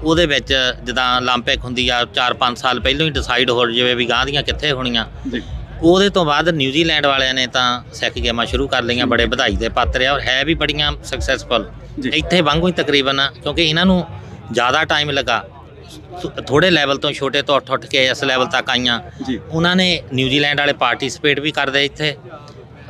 ਉਹਦੇ ਵਿੱਚ ਜਿੱਦਾਂ 올림픽 ਹੁੰਦੀ ਆ 4-5 ਸਾਲ ਪਹਿਲਾਂ ਹੀ ਡਿਸਾਈਡ ਹੋ ਜਾਵੇ ਵੀ ਗਾਂ ਦੀਆਂ ਕਿੱਥੇ ਹੋਣੀਆਂ ਜੀ ਉਹਦੇ ਤੋਂ ਬਾਅਦ ਨਿਊਜ਼ੀਲੈਂਡ ਵਾਲਿਆਂ ਨੇ ਤਾਂ ਸਿੱਖ ਗੇਮਾਂ ਸ਼ੁਰੂ ਕਰ ਲਈਆਂ ਬੜੇ ਵਧਾਈ ਦੇ ਪਾਤਰ ਆ ਔਰ ਹੈ ਵੀ ਬੜੀਆਂ ਸਕਸੈਸਫੁਲ ਜੀ। ਇੱਥੇ ਵਾਂਗੂ ਹੀ ਤਕਰੀਬਨ ਆ, ਕਿਉਂਕਿ ਇਹਨਾਂ ਨੂੰ ਜ਼ਿਆਦਾ ਟਾਈਮ ਲੱਗਾ ਥੋੜੇ ਲੈਵਲ ਤੋਂ ਛੋਟੇ ਤੋਂ ਉੱਠ ਉੱਠ ਕੇ ਇਸ ਲੈਵਲ ਤੱਕ ਆਈਆਂ ਜੀ ਉਹਨਾਂ ਨੇ ਨਿਊਜ਼ੀਲੈਂਡ ਵਾਲੇ ਪਾਰਟਿਸਿਪੇਟ ਵੀ ਕਰਦੇ ਇੱਥੇ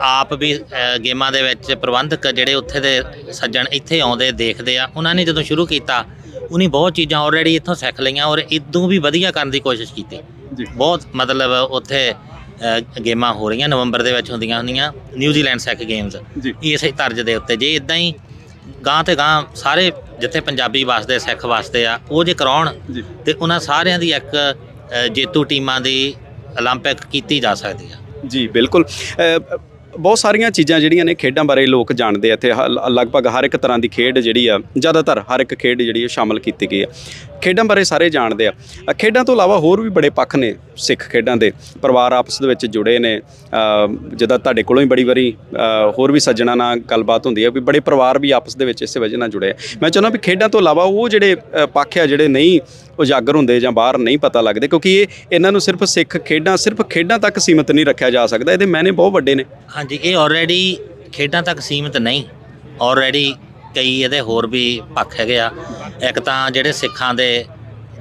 ਆਪ ਵੀ ਅ, ਗੇਮਾਂ ਦੇ ਵਿੱਚ ਪ੍ਰਬੰਧਕ ਜਿਹੜੇ ਉੱਥੇ ਦੇ ਸੱਜਣ ਇੱਥੇ ਆਉਂਦੇ ਦੇਖਦੇ ਆ ਉਹਨਾਂ ਨੇ ਜਦੋਂ ਸ਼ੁਰੂ ਕੀਤਾ ਉਹਨੇ ਬਹੁਤ ਚੀਜ਼ਾਂ ਆਲਰੇਡੀ ਇੱਥੋਂ ਸਿੱਖ ਲਈਆਂ ਔਰ ਇਦੋਂ ਵੀ ਵਧੀਆ ਕਰਨ ਦੀ ਕੋਸ਼ਿਸ਼ ਕੀਤੀ ਜੀ ਬਹੁਤ ਮਤਲਬ ਉੱਥੇ ਅ, ਗੇਮਾਂ ਹੋ ਰਹੀਆਂ ਨਵੰਬਰ ਦੇ ਵਿੱਚ ਹੁੰਦੀਆਂ ਹੁੰਦੀਆਂ ਨਿਊਜ਼ੀਲੈਂਡ ਸਿੱਖ ਗੇਮਸ ਜੀ ਇਸੇ ਤਰਜ਼ ਦੇ ਉੱਤੇ ਜੇ ਇਦਾਂ ਹੀ ਗਾਂ ਤੇ ਗਾਂ ਸਾਰੇ ਜਿੱਥੇ ਪੰਜਾਬੀ ਵਸਦੇ ਸਿੱਖ ਵਸਦੇ ਆ ਉਹ ਜੇ ਕਰਾਉਣ ਜੀ ਤੇ ਉਹਨਾਂ ਸਾਰਿਆਂ ਦੀ ਇੱਕ ਅ, ਜੇਤੂ ਟੀਮਾਂ ਦੀ 올림픽 ਕੀਤੀ ਜਾ ਸਕਦੀ ਆ ਜੀ ਬਿਲਕੁਲ ਅ, ਬਹੁਤ ਸਾਰੀਆਂ ਚੀਜ਼ਾਂ ਜਿਹੜੀਆਂ ਨੇ ਖੇਡਾਂ ਬਾਰੇ ਲੋਕ ਜਾਣਦੇ ਆ ਇੱਥੇ। ਹ- ਲਗਭਗ ਹਰ ਇੱਕ ਤਰ੍ਹਾਂ ਦੀ ਖੇਡ ਜਿਹੜੀ ਆ ਜ਼ਿਆਦਾਤਰ ਹਰ ਇੱਕ ਖੇਡ ਜਿਹੜੀ ਆ ਸ਼ਾਮਲ ਕੀਤੀ ਗਈ ਆ। ਖੇਡਾਂ ਬਾਰੇ ਸਾਰੇ ਜਾਣਦੇ ਆ। ਅ, ਖੇਡਾਂ ਤੋਂ ਇਲਾਵਾ ਹੋਰ ਵੀ ਬੜੇ ਪੱਖ ਨੇ ਸਿੱਖ ਖੇਡਾਂ ਦੇ। ਪਰਿਵਾਰ ਆਪਸ ਦੇ ਵਿੱਚ ਜੁੜੇ ਨੇ। ਅ, ਜਿੱਦਾਂ ਤੁਹਾਡੇ ਕੋਲੋਂ ਹੀ ਬੜੀ ਵਾਰੀ ਅ, ਹੋਰ ਵੀ ਸੱਜਣਾ ਨਾਲ ਗੱਲਬਾਤ ਹੁੰਦੀ ਹੈ ਵੀ ਬੜੇ ਪਰਿਵਾਰ ਵੀ ਆਪਸ ਦੇ ਵਿੱਚ ਇਸੇ ਵਜ੍ਹਾ ਨਾਲ ਜੁੜੇ ਆ। ਮੈਂ ਚਾਹੁੰਦਾ ਵੀ ਖੇਡਾਂ ਤੋਂ ਇਲਾਵਾ ਉਹ ਜਿਹੜੇ ਅ, ਪੱਖ ਆ ਜਿਹੜੇ ਨਹੀਂ ਉਜਾਗਰ ਹੁੰਦੇ ਜਾਂ ਬਾਹਰ ਨਹੀਂ ਪਤਾ ਲੱਗਦੇ ਕਿਉਂਕਿ ਇਹ ਇਹਨਾਂ ਨੂੰ ਸਿਰਫ ਸਿੱਖ ਖੇਡਾਂ ਸਿਰਫ ਖੇਡਾਂ ਤੱਕ ਸੀਮਿਤ ਨਹੀਂ ਰੱਖਿਆ ਜਾ ਸਕਦਾ। ਇਹਦੇ ਮੈਨੇ ਬਹੁਤ ਵੱਡੇ ਨੇ। ਹਾਂਜੀ। ਇਹ ਆਲਰੇਡੀ ਖੇਡਾਂ ਤੱਕ ਸੀਮਿਤ ਨਹੀਂ। ਆਲਰੇਡੀ ਕਈ ਇਹਦੇ ਹੋਰ ਵੀ ਪੱਖ ਹੈਗੇ ਆ। ਇੱਕ ਤਾਂ ਜਿਹੜੇ ਸਿੱਖਾਂ ਦੇ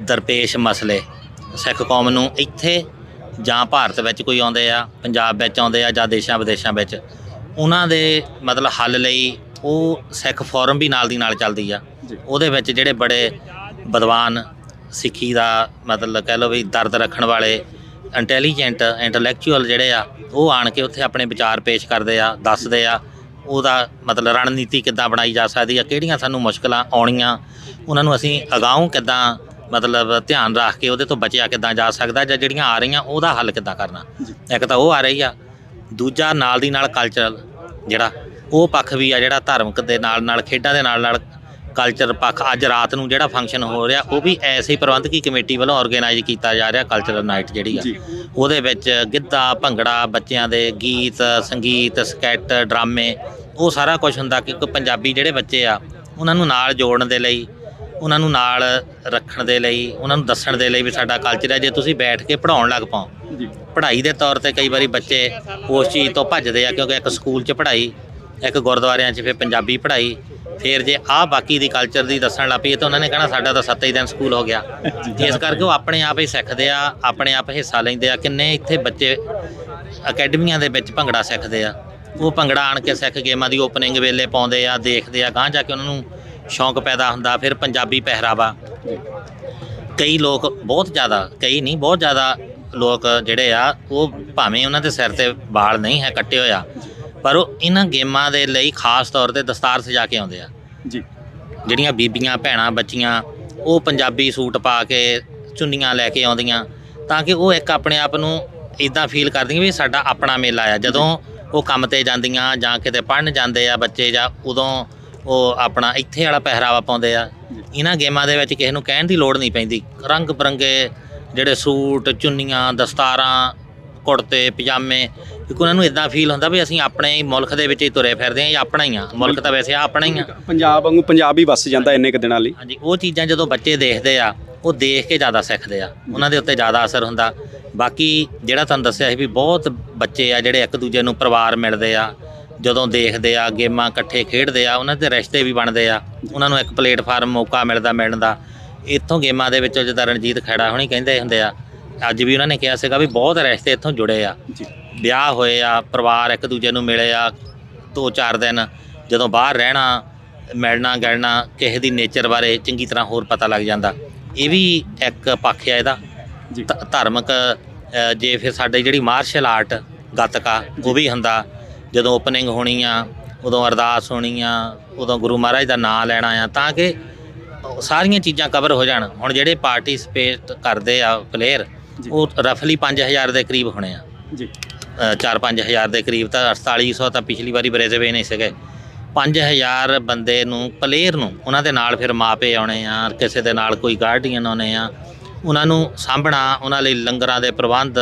ਦਰਪੇਸ਼ ਮਸਲੇ ਸਿੱਖ ਕੌਮ ਨੂੰ ਇੱਥੇ ਜਾਂ ਭਾਰਤ ਵਿੱਚ ਕੋਈ ਆਉਂਦੇ ਆ ਪੰਜਾਬ ਵਿੱਚ ਆਉਂਦੇ ਆ ਜਾਂ ਦੇਸ਼ਾਂ ਵਿਦੇਸ਼ਾਂ ਵਿੱਚ ਉਹਨਾਂ ਦੇ ਮਤਲਬ ਹੱਲ ਲਈ ਉਹ ਸਿੱਖ ਫੋਰਮ ਵੀ ਨਾਲ ਦੀ ਨਾਲ ਚੱਲਦੀ ਆ। ਉਹਦੇ ਵਿੱਚ ਜਿਹੜੇ ਬੜੇ ਵਿਦਵਾਨ ਸਿੱਖੀ ਦਾ ਮਤਲਬ ਕਹਿ ਲਓ ਵੀ ਦਰਦ ਰੱਖਣ ਵਾਲੇ ਇੰਟੈਲੀਜੈਂਟ ਇੰਟੈਲੈਕਚੁਅਲ ਜਿਹੜੇ ਆ ਉਹ ਆਣ ਕੇ ਉੱਥੇ ਆਪਣੇ ਵਿਚਾਰ ਪੇਸ਼ ਕਰਦੇ ਆ ਦੱਸਦੇ ਆ ਉਹਦਾ ਮਤਲਬ ਰਣਨੀਤੀ ਕਿੱਦਾਂ ਬਣਾਈ ਜਾ ਸਕਦੀ ਆ ਕਿਹੜੀਆਂ ਸਾਨੂੰ ਮੁਸ਼ਕਲਾਂ ਆਉਣੀਆਂ ਉਹਨਾਂ ਨੂੰ ਅਸੀਂ ਅਗਾਊਂ ਕਿੱਦਾਂ ਮਤਲਬ ਧਿਆਨ ਰੱਖ ਕੇ ਉਹਦੇ ਤੋਂ ਬਚਿਆ ਕਿੱਦਾਂ ਜਾ ਸਕਦਾ ਜਾਂ ਜਿਹੜੀਆਂ ਆ ਰਹੀਆਂ ਉਹਦਾ ਹੱਲ ਕਿੱਦਾਂ ਕਰਨਾ। ਇੱਕ ਤਾਂ ਉਹ ਆ ਰਹੀ ਆ ਦੂਜਾ ਨਾਲ ਦੀ ਨਾਲ ਕਲਚਰਲ ਜਿਹੜਾ ਉਹ ਪੱਖ ਵੀ ਆ ਜਿਹੜਾ ਧਾਰਮਿਕ ਦੇ ਨਾਲ ਨਾਲ ਖੇਡਾਂ ਦੇ ਨਾਲ ਨਾਲ ਕਲਚਰ ਪੱਖ ਅੱਜ ਰਾਤ ਨੂੰ ਜਿਹੜਾ ਫੰਕਸ਼ਨ ਹੋ ਰਿਹਾ ਉਹ ਵੀ ਐਸੇ ਹੀ ਪ੍ਰਬੰਧਕੀ ਕਮੇਟੀ ਵੱਲੋਂ ਆਰਗੇਨਾਈਜ਼ ਕੀਤਾ ਜਾ ਰਿਹਾ ਕਲਚਰਲ ਨਾਈਟ ਜਿਹੜੀ ਆ। ਉਹਦੇ ਵਿੱਚ ਗਿੱਧਾ ਭੰਗੜਾ ਬੱਚਿਆਂ ਦੇ ਗੀਤ ਸੰਗੀਤ ਸਕੈਟ ਡਰਾਮੇ ਉਹ ਸਾਰਾ ਕੁਝ ਹੁੰਦਾ ਕਿ ਪੰਜਾਬੀ ਜਿਹੜੇ ਬੱਚੇ ਆ ਉਹਨਾਂ ਨੂੰ ਨਾਲ ਜੋੜਨ ਦੇ ਲਈ ਉਹਨਾਂ ਨੂੰ ਨਾਲ ਰੱਖਣ ਦੇ ਲਈ ਉਹਨਾਂ ਨੂੰ ਦੱਸਣ ਦੇ ਲਈ ਵੀ ਸਾਡਾ ਕਲਚਰ ਹੈ ਜੇ ਤੁਸੀਂ ਬੈਠ ਕੇ ਪੜਾਉਣ ਲੱਗ ਪਾਓ ਪੜ੍ਹਾਈ ਦੇ ਤੌਰ ਤੇ ਕਈ ਵਾਰੀ ਬੱਚੇ ਉਸ ਚੀਜ਼ ਤੋਂ ਭੱਜਦੇ ਆ ਕਿਉਂਕਿ ਇੱਕ ਸਕੂਲ 'ਚ ਪੜ੍ਹਾਈ ਇੱਕ ਗੁਰਦੁਆਰਿਆਂ 'ਚ ਫਿਰ ਪੰਜਾਬੀ ਪੜ੍ਹਾਈ ਫਿਰ ਜੇ ਆਹ ਬਾਕੀ ਦੀ ਕਲਚਰ ਦੀ ਦੱਸਣ ਲੱਗ ਪਈਏ ਤਾਂ ਉਹਨਾਂ ਨੇ ਕਹਿਣਾ ਸਾਡਾ ਤਾਂ ਸੱਤ ਹੀ ਦਿਨ ਸਕੂਲ ਹੋ ਗਿਆ। ਇਸ ਕਰਕੇ ਉਹ ਆਪਣੇ ਆਪ ਹੀ ਸਿੱਖਦੇ ਆ ਆਪਣੇ ਆਪ ਹਿੱਸਾ ਲੈਂਦੇ ਆ ਕਿੰਨੇ ਇੱਥੇ ਬੱਚੇ ਅਕੈਡਮੀਆਂ ਦੇ ਵਿੱਚ ਭੰਗੜਾ ਸਿੱਖਦੇ ਆ। ਉਹ ਭੰਗੜਾ ਆਣ ਕੇ ਸਿੱਖ ਗੇਮਾਂ ਦੀ ਓਪਨਿੰਗ ਵੇਲੇ ਪਾਉਂਦੇ ਆ ਦੇਖਦੇ ਆ ਗਾਂਹ ਜਾ ਕੇ ਉਹਨਾਂ ਨੂੰ ਸ਼ੌਂਕ ਪੈਦਾ ਹੁੰਦਾ ਫਿਰ ਪੰਜਾਬੀ ਪਹਿਰਾਵਾ। ਕਈ ਲੋਕ ਬਹੁਤ ਜ਼ਿਆਦਾ ਕਈ ਨਹੀਂ ਬਹੁਤ ਜ਼ਿਆਦਾ ਲੋਕ ਜਿਹੜੇ ਆ ਉਹ ਭਾਵੇਂ ਉਹਨਾਂ ਦੇ ਸਿਰ ਤੇ ਵਾਲ ਨਹੀਂ ਹੈ ਕੱਟੇ ਹੋਇਆ ਪਰ ਉਹ ਇਹਨਾਂ ਗੇਮਾਂ ਦੇ ਲਈ ਖਾਸ ਤੌਰ ਤੇ ਦਸਤਾਰ ਸਜਾ ਕੇ ਆਉਂਦੇ ਆ। ਜੀ। ਜਿਹੜੀਆਂ ਬੀਬੀਆਂ ਭੈਣਾਂ ਬੱਚੀਆਂ ਉਹ ਪੰਜਾਬੀ ਸੂਟ ਪਾ ਕੇ ਚੁੰਨੀਆਂ ਲੈ ਕੇ ਆਉਂਦੀਆਂ ਤਾਂ ਕਿ ਉਹ ਇੱਕ ਆਪਣੇ ਆਪ ਨੂੰ ਇਦਾਂ ਫੀਲ ਕਰਦੀਆਂ ਵੀ ਸਾਡਾ ਆਪਣਾ ਮੇਲਾ ਆ। ਜਦੋਂ ਉਹ ਕੰਮ ਤੇ ਜਾਂਦੀਆਂ ਜਾਂ ਕਿਤੇ ਪੜਨ ਜਾਂਦੇ ਆ ਬੱਚੇ ਜਾਂ ਉਦੋਂ ਉਹ ਆਪਣਾ ਇੱਥੇ ਵਾਲਾ ਪਹਿਰਾਵਾ ਪਾਉਂਦੇ ਆ। ਇਹਨਾਂ ਗੇਮਾਂ ਦੇ ਵਿੱਚ ਕਿਸੇ ਨੂੰ ਕਹਿਣ ਦੀ ਲੋੜ ਨਹੀਂ ਪੈਂਦੀ। ਰੰਗ ਬਰੰਗੇ ਜਿਹੜੇ ਸੂਟ ਚੁੰਨੀਆਂ ਦਸਤਾਰਾਂ ਕੁੜਤੇ ਪਜਾਮੇ ਕਿਉਂਕਿ ਉਹਨਾਂ ਨੂੰ ਇਦਾਂ ਫੀਲ ਹੁੰਦਾ ਵੀ ਅਸੀਂ ਆਪਣੇ ਹੀ ਮੁਲਕ ਦੇ ਵਿੱਚ ਹੀ ਤੁਰੇ ਫਿਰਦੇ ਹਾਂ ਇਹ ਆਪਣਾ ਹੀ ਆ। ਮੁਲਕ ਤਾਂ ਵੈਸੇ ਆਪਣਾ ਹੀ ਆ। ਪੰਜਾਬ ਵਾਂਗੂ ਪੰਜਾਬ ਹੀ ਵਸ ਜਾਂਦਾ ਇੰਨੇ ਕੁ ਦਿਨਾਂ ਲਈ। ਹਾਂਜੀ ਉਹ ਚੀਜ਼ਾਂ ਜਦੋਂ ਬੱਚੇ ਦੇਖਦੇ ਆ ਉਹ ਦੇਖ ਕੇ ਜ਼ਿਆਦਾ ਸਿੱਖਦੇ ਆ। ਉਹਨਾਂ ਦੇ ਉੱਤੇ ਜ਼ਿਆਦਾ ਅਸਰ ਹੁੰਦਾ। ਬਾਕੀ ਜਿਹੜਾ ਤੁਹਾਨੂੰ ਦੱਸਿਆ ਸੀ ਵੀ ਬਹੁਤ ਬੱਚੇ ਆ ਜਿਹੜੇ ਇੱਕ ਦੂਜੇ ਨੂੰ ਪਰਿਵਾਰ ਮਿਲਦੇ ਆ ਜਦੋਂ ਦੇਖਦੇ ਆ ਗੇਮਾਂ ਇਕੱਠੇ ਖੇਡਦੇ ਆ ਉਹਨਾਂ ਦੇ ਰਿਸ਼ਤੇ ਵੀ ਬਣਦੇ ਆ। ਉਹਨਾਂ ਨੂੰ ਇੱਕ ਪਲੇਟਫਾਰਮ ਮੌਕਾ ਮਿਲਦਾ ਮਿਲਣ ਦਾ। ਇੱਥੋਂ ਗੇਮਾਂ ਦੇ ਵਿੱਚੋਂ ਜਿੱਦਾਂ ਰਣਜੀਤ ਖੇੜਾ ਹੁਣੀ ਕਹਿੰਦੇ ਹੁੰਦੇ ਆ ਅੱਜ ਵੀ ਉਹਨਾਂ ਨੇ ਕਿਹਾ ਸੀਗਾ ਵੀ ਬਹੁਤ ਰਿਸ਼ਤੇ ਇੱਥੋਂ ਜੁੜੇ ਆ। ਜੀ। ਵਿਆਹ ਹੋਏ ਆ ਪਰਿਵਾਰ ਇੱਕ ਦੂਜੇ ਨੂੰ ਮਿਲੇ ਆ ਦੋ ਚਾਰ ਦਿਨ ਜਦੋਂ ਬਾਹਰ ਰਹਿਣਾ ਮਿਲਣਾ ਗਿਲਣਾ ਕਿਸੇ ਦੀ ਨੇਚਰ ਬਾਰੇ ਚੰਗੀ ਤਰ੍ਹਾਂ ਹੋਰ ਪਤਾ ਲੱਗ ਜਾਂਦਾ। ਇਹ ਵੀ ਇੱਕ ਪੱਖ ਆ ਇਹਦਾ। ਧ- ਧਾਰਮਿਕ ਅ, ਜੇ ਫਿਰ ਸਾਡੇ ਜਿਹੜੀ ਮਾਰਸ਼ਲ ਆਰਟ ਗੱਤਕਾ ਉਹ ਵੀ ਹੁੰਦਾ। ਜਦੋਂ ਓਪਨਿੰਗ ਹੋਣੀ ਆ ਉਦੋਂ ਅਰਦਾਸ ਹੋਣੀ ਆ ਉਦੋਂ ਗੁਰੂ ਮਹਾਰਾਜ ਦਾ ਨਾਮ ਲੈਣਾ ਆ ਤਾਂ ਕਿ ਉਹ ਸਾਰੀਆਂ ਚੀਜ਼ਾਂ ਕਵਰ ਹੋ ਜਾਣ। ਹੁਣ ਜਿਹੜੇ ਪਾਰਟਿਸਿਪੇਟ ਕਰਦੇ ਆ ਪਲੇਅਰ ਜੀ। ਉਹ ਰਫਲੀ 5000 ਦੇ ਕਰੀਬ ਹੋਣੇ ਆ। ਜੀ। 4-5000 ਦੇ ਕਰੀਬ ਤਾਂ 4800 ਤਾਂ ਪਿਛਲੀ ਵਾਰੀ ਬਰੇਜ਼ਵੇ ਨਹੀਂ ਸੀਗੇ। 5000 ਬੰਦੇ ਨੂੰ ਪਲੇਅਰ ਨੂੰ ਉਹਨਾਂ ਦੇ ਨਾਲ ਫਿਰ ਮਾਪੇ ਆਉਣੇ ਆ ਕਿਸੇ ਦੇ ਨਾਲ ਕੋਈ ਗਾਰਡੀਅਨ ਆਉਣੇ ਆ। ਉਹਨਾਂ ਨੂੰ ਸਾਂਭਣਾ ਉਹਨਾਂ ਲਈ ਲੰਗਰਾਂ ਦੇ ਪ੍ਰਬੰਧ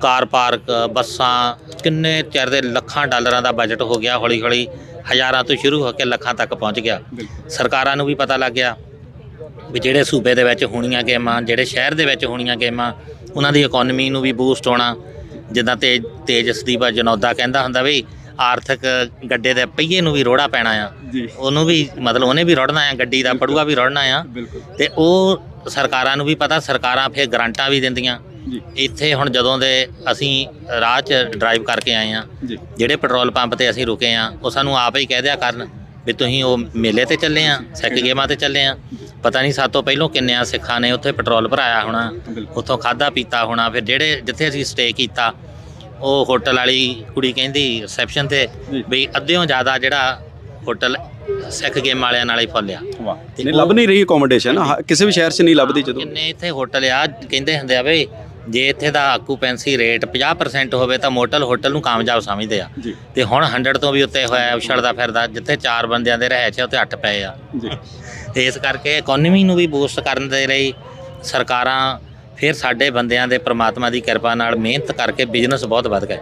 ਕਾਰ ਪਾਰਕ ਬੱਸਾਂ ਕਿੰਨੇ ਚਿਰ ਦੇ ਲੱਖਾਂ ਡਾਲਰਾਂ ਦਾ ਬਜਟ ਹੋ ਗਿਆ ਹੌਲੀ ਹੌਲੀ ਹਜ਼ਾਰਾਂ ਤੋਂ ਸ਼ੁਰੂ ਹੋ ਕੇ ਲੱਖਾਂ ਤੱਕ ਪਹੁੰਚ ਗਿਆ। ਸਰਕਾਰਾਂ ਨੂੰ ਵੀ ਪਤਾ ਲੱਗ ਗਿਆ ਵੀ ਜਿਹੜੇ ਸੂਬੇ ਦੇ ਵਿੱਚ ਹੋਣੀਆਂ ਗੇਮਾਂ ਜਿਹੜੇ ਸ਼ਹਿਰ ਦੇ ਵਿੱਚ ਹੋਣੀਆਂ ਗੇਮਾਂ ਉਹਨਾਂ ਦੀ ਇਕਨੋਮੀ ਨੂੰ ਵੀ ਬੂਸਟ ਹੋਣਾ। ਜਿੱਦਾਂ ਤੇ ਤੇਜਸਦੀਪ ਜਨੌਦਾ ਕਹਿੰਦਾ ਹੁੰਦਾ ਵੀ ਆਰਥਿਕ ਗੱਡੇ ਦੇ ਪਹੀਏ ਨੂੰ ਵੀ ਰੋੜਾ ਪੈਣਾ ਆ। ਉਹਨੂੰ ਵੀ ਮਤਲਬ ਉਹਨੇ ਵੀ ਰੋੜਨਾ ਆ ਗੱਡੀ ਦਾ ਪੜੂਆ ਵੀ ਰੋੜਨਾ ਆ। ਤੇ ਉਹ ਸਰਕਾਰਾਂ ਨੂੰ ਵੀ ਪਤਾ ਸਰਕਾਰਾਂ ਫਿਰ ਗਰੰਟਾਂ ਵੀ ਦਿੰਦੀਆਂ। ਇੱਥੇ ਹੁਣ ਜਦੋਂ ਦੇ ਅਸੀਂ ਰਾਹ 'ਚ ਡਰਾਈਵ ਕਰਕੇ ਆਏ ਆ ਜਿਹੜੇ ਪੈਟਰੋਲ ਪੰਪ ਤੇ ਅਸੀਂ ਰੁਕੇ ਆ ਉਹ ਸਾਨੂੰ ਆਪ ਹੀ ਕਹਿ ਦਿਆ ਕਰਨ ਵੀ ਤੁਸੀਂ ਉਹ ਮੇਲੇ ਤੇ ਚੱਲੇ ਆ ਸਿੱਖ ਗੇਮਾਂ ਤੇ ਚੱਲੇ ਆ। ਪਤਾ ਨਹੀਂ ਸਾਤੋਂ ਪਹਿਲੋਂ ਕਿੰਨਿਆਂ ਸਿੱਖਾਂ ਨੇ ਉੱਥੇ ਪੈਟਰੋਲ ਭਰਾਇਆ ਹੋਣਾ ਉੱਥੋਂ ਖਾਦਾ ਪੀਤਾ ਹੋਣਾ ਫਿਰ ਜਿਹੜੇ ਜਿੱਥੇ ਅਸੀਂ ਸਟੇ ਕੀਤਾ ਉਹ ਹੋਟਲ ਵਾਲੀ ਕੁੜੀ ਕਹਿੰਦੀ ਰਿਸੈਪਸ਼ਨ ਤੇ। ਵੀ ਅੱਧਿਓਂ ਜ਼ਿਆਦਾ ਜਿਹੜਾ ਹੋਟਲ ਸਿੱਖ ਗੇਮ ਵਾਲਿਆਂ ਨਾਲ ਹੀ ਫੁੱਲਿਆ। ਵਾਹ। ਨਹੀਂ ਲੱਭ ਨਹੀਂ ਰਹੀ ਅਕੋਮੋਡੇਸ਼ਨ ਕਿਸੇ ਵੀ ਸ਼ਹਿਰ 'ਚ ਨਹੀਂ ਲੱਭਦੀ ਜਦੋਂ। ਕਿੰਨੇ ਇੱਥੇ ਹੋਟਲ ਆ ਕਹਿੰਦੇ ਹੁੰਦੇ ਆ ਵੀ ਜੇ ਇੱਥੇ ਦਾ ਆਕੂਪੈਂਸੀ ਰੇਟ 50% ਹੋਵੇ ਤਾਂ ਮੋਟਲ ਹੋਟਲ ਨੂੰ ਕਾਮਯਾਬ ਸਮਝਦੇ ਆ। ਤੇ ਹੁਣ 100 ਤੋਂ ਵੀ ਉੱਤੇ ਹੋਇਆ ਉਛੜਦਾ ਫਿਰਦਾ ਜਿੱਥੇ ਚਾਰ ਬੰਦਿਆਂ ਦੇ ਰਹਿ 'ਚ ਉੱਥੇ 8 ਪਏ ਆ। ਜੀ। ਤੇ ਇਸ ਕਰਕੇ ਇਕਨੋਮੀ ਨੂੰ ਵੀ ਬੂਸਟ ਕਰਨ ਦੇ ਲਈ ਸਰਕਾਰਾਂ ਫਿਰ ਸਾਡੇ ਬੰਦਿਆਂ ਦੇ ਪ੍ਰਮਾਤਮਾ ਦੀ ਕਿਰਪਾ ਨਾਲ ਮਿਹਨਤ ਕਰਕੇ ਬਿਜ਼ਨਸ ਬਹੁਤ ਵੱਧ ਗਏ।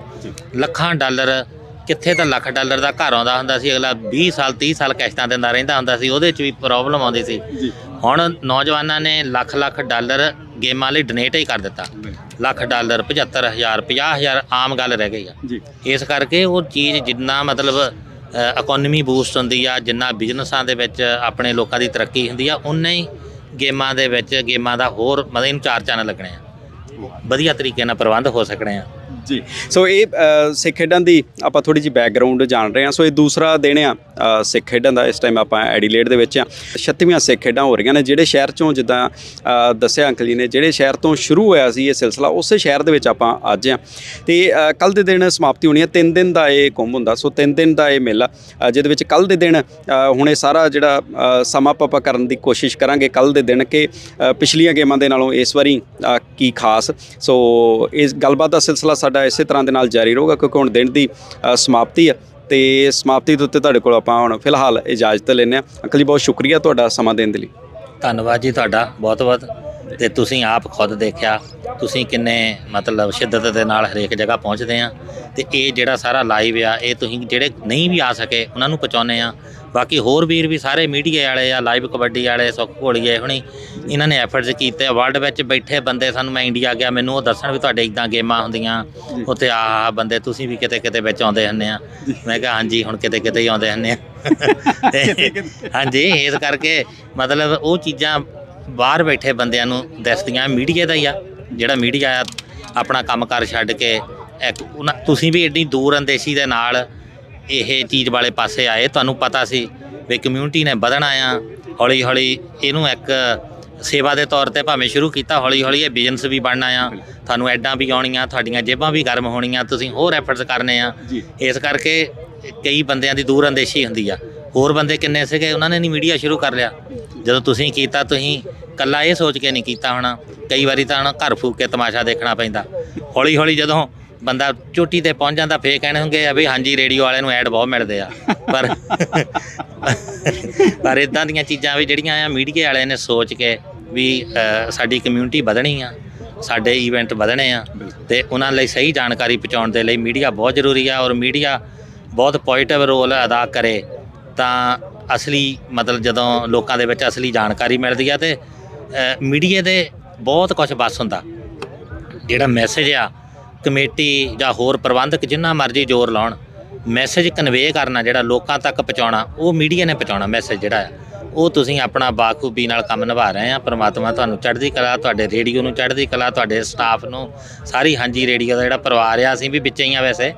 ਲੱਖਾਂ ਡਾਲਰ ਕਿੱਥੇ ਤਾਂ ਲੱਖ ਡਾਲਰ ਦਾ ਘਰ ਆਉਂਦਾ ਹੁੰਦਾ ਸੀ ਅਗਲਾ 20 ਸਾਲ 30 ਸਾਲ ਕਿਸ਼ਤਾਂ ਦਿੰਦਾ ਰਹਿੰਦਾ ਹੁੰਦਾ ਸੀ ਉਹਦੇ 'ਚ ਵੀ ਪ੍ਰੋਬਲਮ ਆਉਂਦੀ ਸੀ। ਹੁਣ ਨੌਜਵਾਨਾਂ ਨੇ ਲੱਖ ਲੱਖ ਡਾਲਰ ਗੇਮਾਂ ਲਈ ਡੋਨੇਟ ਹੀ ਕਰ ਦਿੱਤਾ। ਲੱਖ ਡਾਲਰ 75000 50000 ਆਮ ਗੱਲ ਰਹਿ ਗਈ ਆ। ਇਸ ਕਰਕੇ ਉਹ ਚੀਜ਼ ਜਿੰਨਾ ਮਤਲਬ ਇਕਨੋਮੀ ਬੂਸਟ ਹੁੰਦੀ ਆ, ਜਿੰਨਾ ਬਿਜ਼ਨਸਾਂ ਦੇ ਵਿੱਚ ਆਪਣੇ ਲੋਕਾਂ ਦੀ ਤਰੱਕੀ ਹੁੰਦੀ ਆ ਉਨਾ ਹੀ ਗੇਮਾਂ ਦੇ ਵਿੱਚ, ਗੇਮਾਂ ਦਾ ਹੋਰ ਮਤਲਬ ਇਹਨੂੰ ਚਾਰ ਚੰਨ ਲੱਗਣੇ ਆ। ਵਧੀਆ ਤਰੀਕੇ ਨਾਲ ਪ੍ਰਬੰਧ ਹੋ ਸਕਣੇ ਆ। ਜੀ। ਸੋ ਇਹ ਅ, ਸਿੱਖ ਖੇਡਾਂ ਦੀ ਆਪਾਂ ਥੋੜੀ ਜਿਹੀ ਬੈਕਗ੍ਰਾਉਂਡ ਜਾਣ ਰਹੇ ਹਾਂ। ਸੋ ਇਹ ਦੂਸਰਾ ਦਿਨ ਆ ਅ, ਸਿੱਖ ਖੇਡਾਂ ਦਾ। ਇਸ ਟਾਈਮ ਆਪਾਂ ਐਡੀਲੇਡ ਦੇ ਵਿੱਚ ਆ। 36ਵੀਆਂ ਸਿੱਖ ਖੇਡਾਂ ਹੋ ਰਹੀਆਂ ਨੇ ਜਿਹੜੇ ਸ਼ਹਿਰ ਚੋਂ ਜਿੱਦਾਂ ਅ, ਦੱਸਿਆ ਅੰਕਲ ਜੀ ਨੇ ਜਿਹੜੇ ਸ਼ਹਿਰ ਤੋਂ ਸ਼ੁਰੂ ਹੋਇਆ ਸੀ ਇਹ ਸਿਲਸਿਲਾ ਉਸੇ ਸ਼ਹਿਰ ਦੇ ਵਿੱਚ ਆਪਾਂ ਅੱਜ ਆ। ਤੇ ਕੱਲ ਦੇ ਦਿਨ ਸਮਾਪਤੀ ਹੋਣੀ ਹੈ ਤਿੰਨ ਦਿਨ ਦਾ ਇਹ ਕੁੰਭ ਹੁੰਦਾ। ਸੋ ਤਿੰਨ ਦਿਨ ਦਾ ਇਹ ਮੇਲਾ ਅ, ਜਿਹਦੇ ਵਿੱਚ ਕੱਲ ਦੇ ਦਿਨ ਅ, ਹੁਣ ਇਹ ਸਾਰਾ ਜਿਹੜਾ ਅ, ਸਮਾਂ ਆਪਾਂ ਕਰਨ ਦੀ ਕੋਸ਼ਿਸ਼ ਕਰਾਂਗੇ ਕੱਲ ਦੇ ਦਿਨ ਕਿ ਅ, ਪਿਛਲੀਆਂ ਗੇਮਾਂ ਦੇ ਨਾਲੋਂ ਇਸ ਵਾਰੀ ਅ, ਕੀ ਖਾਸ। ਸੋ ਇਸ ਗੱਲਬਾਤ ਦਾ ਸਿਲਸਿਲਾ ਸਾਡਾ ਇਸੇ ਤਰ੍ਹਾਂ ਦੇ ਨਾਲ ਜਾਰੀ ਰਹੂਗਾ ਕਿਉਂਕਿ ਹੁਣ ਦਿਨ ਦੀ ਸਮਾਪਤੀ ਆ ਤੇ ਸਮਾਪਤੀ ਦੇ ਉੱਤੇ ਤੁਹਾਡੇ ਕੋਲ ਆਪਾਂ ਹੁਣ ਫਿਲਹਾਲ ਇਜਾਜ਼ਤ ਲੈਂਦੇ ਹਾਂ। ਅੰਕਲ ਜੀ, ਬਹੁਤ ਸ਼ੁਕਰੀਆ ਤੁਹਾਡਾ ਸਮਾਂ ਦੇਣ ਦੇ ਲਈ। ਧੰਨਵਾਦ ਜੀ ਤੁਹਾਡਾ, ਬਹੁਤ ਬਹੁਤ। ਤੇ ਤੁਸੀਂ ਆਪ ਖੁਦ ਦੇਖਿਆ, ਤੁਸੀਂ ਕਿੰਨੇ ਮਤਲਬ ਸ਼ਿੱਦਤ ਦੇ ਨਾਲ ਹਰੇਕ ਜਗ੍ਹਾ ਪਹੁੰਚਦੇ ਆ। ਤੇ ਇਹ ਜਿਹੜਾ ਸਾਰਾ ਲਾਈਵ ਆ, ਇਹ ਤੁਸੀਂ ਜਿਹੜੇ ਨਹੀਂ ਵੀ ਆ ਸਕੇ, ਉਹਨਾਂ ਨੂੰ ਪਹੁੰਚਾਉਂਦੇ ਆ। ਬਾਕੀ ਹੋਰ ਵੀਰ ਵੀ ਸਾਰੇ ਮੀਡੀਆ ਵਾਲੇ ਆ ਲਾਈਵ ਕਬੱਡੀ ਵਾਲੇ ਸੁੱਖ ਘੋਲੀਏ ਹੁਣੀ ਇਹਨਾਂ ਨੇ ਐਫਰਟਸ ਕੀਤੇ। ਵਰਲਡ ਵਿੱਚ ਬੈਠੇ ਬੰਦੇ ਸਾਨੂੰ ਮੈਂ ਇੰਡੀਆ ਗਿਆ ਮੈਨੂੰ ਉਹ ਦੱਸਣ ਵੀ ਤੁਹਾਡੇ ਇਦਾਂ ਗੇਮਾਂ ਹੁੰਦੀਆਂ। ਉੱਥੇ ਆਹ ਬੰਦੇ ਤੁਸੀਂ ਵੀ ਕਿਤੇ ਕਿਤੇ ਵਿੱਚ ਆਉਂਦੇ ਹੁੰਦੇ ਆ। ਮੈਂ ਕਿਹਾ ਹਾਂਜੀ ਹੁਣ ਕਿਤੇ ਕਿਤੇ ਹੀ ਆਉਂਦੇ ਹੁੰਦੇ ਆ। ਹਾਂਜੀ ਇਸ ਕਰਕੇ ਮਤਲਬ ਉਹ ਚੀਜ਼ਾਂ ਬਾਹਰ ਬੈਠੇ ਬੰਦਿਆਂ ਨੂੰ ਦੱਸਦੀਆਂ ਮੀਡੀਆ ਦਾ ਹੀ ਆ। ਜਿਹੜਾ ਮੀਡੀਆ ਆ ਆਪਣਾ ਕੰਮਕਾਰ ਛੱਡ ਕੇ ਇੱਕ ਤੁਸੀਂ ਵੀ ਏਡੀ ਦੂਰ ਅੰਦੇਸ਼ੀ ਦੇ ਨਾਲ ਇਹ ਚੀਜ਼ ਵਾਲੇ ਪਾਸੇ ਆਏ ਤੁਹਾਨੂੰ ਪਤਾ ਸੀ ਵੀ ਕਮਿਊਨਿਟੀ ਨੇ ਵਧਣਾ ਆ। ਹੌਲੀ ਹੌਲੀ ਇਹਨੂੰ ਇੱਕ ਸੇਵਾ ਦੇ ਤੌਰ ਤੇ ਭਾਵੇਂ ਸ਼ੁਰੂ ਕੀਤਾ ਹੌਲੀ ਹੌਲੀ ਇਹ ਬਿਜ਼ਨਸ ਵੀ ਬਣਨਾ ਆ। ਤੁਹਾਨੂੰ ਐਡਾਂ ਵੀ ਆਉਣੀਆਂ ਤੁਹਾਡੀਆਂ ਜੇਬਾਂ ਵੀ ਗਰਮ ਹੋਣੀਆਂ ਤੁਸੀਂ ਹੋਰ ਐਫਰਟਸ ਕਰਨੇ ਆ। ਇਸ ਕਰਕੇ ਕਈ ਬੰਦਿਆਂ ਦੀ ਦੂਰ ਅੰਦੇਸ਼ੀ ਹੁੰਦੀ ਆ। ਹੋਰ ਬੰਦੇ ਕਿੰਨੇ ਸੀਗੇ ਉਹਨਾਂ ਨੇ ਨਹੀਂ ਮੀਡੀਆ ਸ਼ੁਰੂ ਕਰ ਲਿਆ। ਜਦੋਂ ਤੁਸੀਂ ਕੀਤਾ ਤੁਸੀਂ ਕੱਲਾ ਇਹ ਸੋਚ ਕੇ ਨਹੀਂ ਕੀਤਾ ਹੋਣਾ। ਕਈ ਵਾਰੀ ਤਾਂ ਘਰ ਫੂਕ ਕੇ ਤਮਾਸ਼ਾ ਦੇਖਣਾ ਪੈਂਦਾ। ਹੌਲੀ ਹੌਲੀ ਜਦੋਂ ਬੰਦਾ ਚੋਟੀ ਤੇ ਪਹੁੰਚ ਜਾਂਦਾ ਫੇਰ ਹੁੰਗੇ ਆ ਵੀ ਹਾਂਜੀ ਰੇਡੀਓ ਵਾਲਿਆਂ ਨੂੰ ਐਡ ਬਹੁਤ ਮਿਲਦੇ ਆ। ਪਰ ਪਰ ਇਦਾਂ ਦੀਆਂ ਚੀਜ਼ਾਂ ਵੀ ਜਿਹੜੀਆਂ ਆ ਮੀਡੀਆ ਵਾਲਿਆਂ ਨੇ ਸੋਚ ਕੇ ਵੀ ਸਾਡੀ ਕਮਿਊਨਿਟੀ ਵਧਣੀ ਆ ਸਾਡੇ ਇਵੈਂਟ ਵਧਣੇ ਆ ਤੇ ਉਹਨਾਂ ਲਈ ਸਹੀ ਜਾਣਕਾਰੀ ਪਹੁੰਚਾਉਣ ਦੇ ਲਈ ਮੀਡੀਆ ਬਹੁਤ ਜ਼ਰੂਰੀ ਆ ਔਰ ਮੀਡੀਆ ਬਹੁਤ ਪੋਜ਼ਿਟਿਵ ਰੋਲ ਅਦਾ ਕਰੇ ਤਾਂ ਅਸਲੀ ਮਤਲਬ ਜਦੋਂ ਲੋਕਾਂ ਦੇ ਵਿੱਚ ਅਸਲੀ ਜਾਣਕਾਰੀ ਮਿਲਦੀ ਆ ਤੇ ਮੀਡੀਆ ਦੇ ਬਹੁਤ ਕੁਝ ਬਸ ਹੁੰਦਾ। ਜਿਹੜਾ ਮੈਸੇਜ ਆ ਕਮੇਟੀ ਜਾਂ ਹੋਰ ਪ੍ਰਬੰਧਕ ਜਿੰਨਾ ਮਰਜ਼ੀ ਜ਼ੋਰ ਲਾਉਣ ਮੈਸੇਜ ਕਨਵੇ ਕਰਨਾ ਜਿਹੜਾ ਲੋਕਾਂ ਤੱਕ ਪਹੁੰਚਾਉਣਾ, ਉਹ ਮੀਡੀਆ ਨੇ ਪਹੁੰਚਾਉਣਾ ਮੈਸੇਜ ਜਿਹੜਾ ਆ। ਉਹ ਤੁਸੀਂ ਆਪਣਾ ਬਾਖੂਬੀ ਨਾਲ ਕੰਮ ਨਿਭਾ ਰਹੇ ਆ। ਪ੍ਰਮਾਤਮਾ ਤੁਹਾਨੂੰ ਚੜ੍ਹਦੀ ਕਲਾ, ਤੁਹਾਡੇ ਰੇਡੀਓ ਨੂੰ ਚੜ੍ਹਦੀ ਕਲਾ, ਤੁਹਾਡੇ ਸਟਾਫ ਨੂੰ ਸਾਰੀ ਹਾਂਜੀ ਰੇਡੀਓ ਦਾ ਜਿਹੜਾ ਪਰਿਵਾਰ ਆ, ਅਸੀਂ ਵੀ ਵਿੱਚ ਹੀ ਆ ਵੈਸੇ।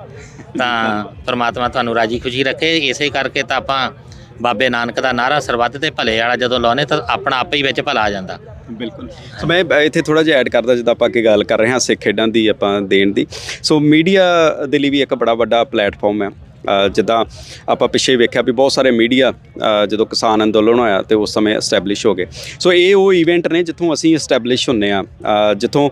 ਤਾਂ ਪ੍ਰਮਾਤਮਾ ਤੁਹਾਨੂੰ ਰਾਜੀ ਖੁਸ਼ੀ ਰੱਖੇ। ਇਸੇ ਕਰਕੇ ਤਾਂ ਆਪਾਂ ਬਾਬੇ ਨਾਨਕ ਦਾ ਨਾਰਾ ਸਰਬੱਤ ਤੇ ਭਲੇ ਵਾਲਾ ਜਦੋਂ ਲਾਉਨੇ ਤਾਂ ਆਪਣਾ ਆਪ ਹੀ ਵਿੱਚ ਭਲਾ ਆ ਜਾਂਦਾ। ਬਿਲਕੁਲ। ਸੋ ਮੈਂ ਇੱਥੇ ਥੋੜਾ ਜਿਹਾ ਐਡ ਕਰਦਾ ਜਿੱਦਾਂ ਆਪਾਂ ਅੱਗੇ ਗੱਲ ਕਰ ਰਹੇ ਹਾਂ ਸਿੱਖ ਖੇਡਾਂ ਦੀ ਆਪਾਂ ਦੇਣ ਦੀ। ਸੋ ਮੀਡੀਆ ਦੇ ਲਈ ਵੀ ਇੱਕ ਬੜਾ ਵੱਡਾ ਪਲੇਟਫਾਰਮ ਹੈ। ਜਿੱਦਾਂ ਆਪਾਂ ਪਿੱਛੇ ਵੇਖਿਆ ਵੀ ਬਹੁਤ ਸਾਰੇ ਮੀਡੀਆ ਜਦੋਂ ਕਿਸਾਨ ਅੰਦੋਲਨ ਹੋਇਆ ਤੇ ਉਸ ਸਮੇਂ ਐਸਟੈਬਲਿਸ਼ ਹੋ ਗਏ। ਸੋ ਇਹ ਉਹ ਇਵੈਂਟ ਨੇ ਜਿੱਥੋਂ ਅਸੀਂ ਐਸਟੈਬਲਿਸ਼ ਹੁੰਨੇ ਆ ਜਿੱਥੋਂ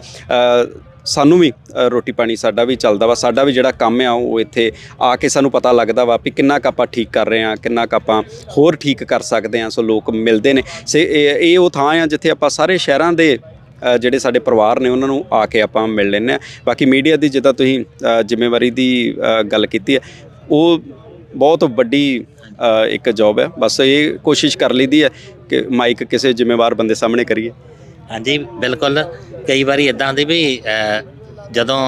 ਸਾਨੂੰ ਵੀ ਰੋਟੀ ਪਾਣੀ ਸਾਡਾ ਵੀ ਚੱਲਦਾ ਵਾ, ਸਾਡਾ ਵੀ ਜਿਹੜਾ ਕੰਮ ਆ ਉਹ ਇੱਥੇ ਆ ਕੇ ਸਾਨੂੰ ਪਤਾ ਲੱਗਦਾ ਵਾ ਵੀ ਕਿੰਨਾ ਕੁ ਆਪਾਂ ਠੀਕ ਕਰ ਰਹੇ ਆ ਕਿੰਨਾ ਕੁ ਆਪਾਂ ਹੋਰ ਠੀਕ ਕਰ ਸਕਦੇ ਆ ਸੋ ਲੋਕ ਮਿਲਦੇ ਨੇ। ਸੇ, ਇਹ ਇਹ ਉਹ ਥਾਂ ਆ ਜਿੱਥੇ ਆਪਾਂ ਸਾਰੇ ਸ਼ਹਿਰਾਂ ਦੇ ਜਿਹੜੇ ਸਾਡੇ ਪਰਿਵਾਰ ਨੇ ਉਹਨਾਂ ਨੂੰ ਆ ਕੇ ਆਪਾਂ ਮਿਲ ਲੈਂਦੇ ਆ ਬਾਕੀ ਮੀਡੀਆ ਦੀ ਜਿੱਦਾਂ ਤੁਸੀਂ ਜ਼ਿੰਮੇਵਾਰੀ ਦੀ ਗੱਲ ਕੀਤੀ ਹੈ, ਉਹ ਬਹੁਤ ਵੱਡੀ ਇੱਕ ਜੌਬ ਹੈ। ਬਸ ਇਹ ਕੋਸ਼ਿਸ਼ ਕਰ ਲਈਦੀ ਹੈ ਕਿ ਮਾਈਕ ਕਿਸੇ ਜ਼ਿੰਮੇਵਾਰ ਬੰਦੇ ਸਾਹਮਣੇ ਕਰੀਏ। ਹਾਂਜੀ ਬਿਲਕੁਲ। ਕਈ ਵਾਰੀ ਇਦਾਂ ਹੁੰਦੀ ਵੀ ਜਦੋਂ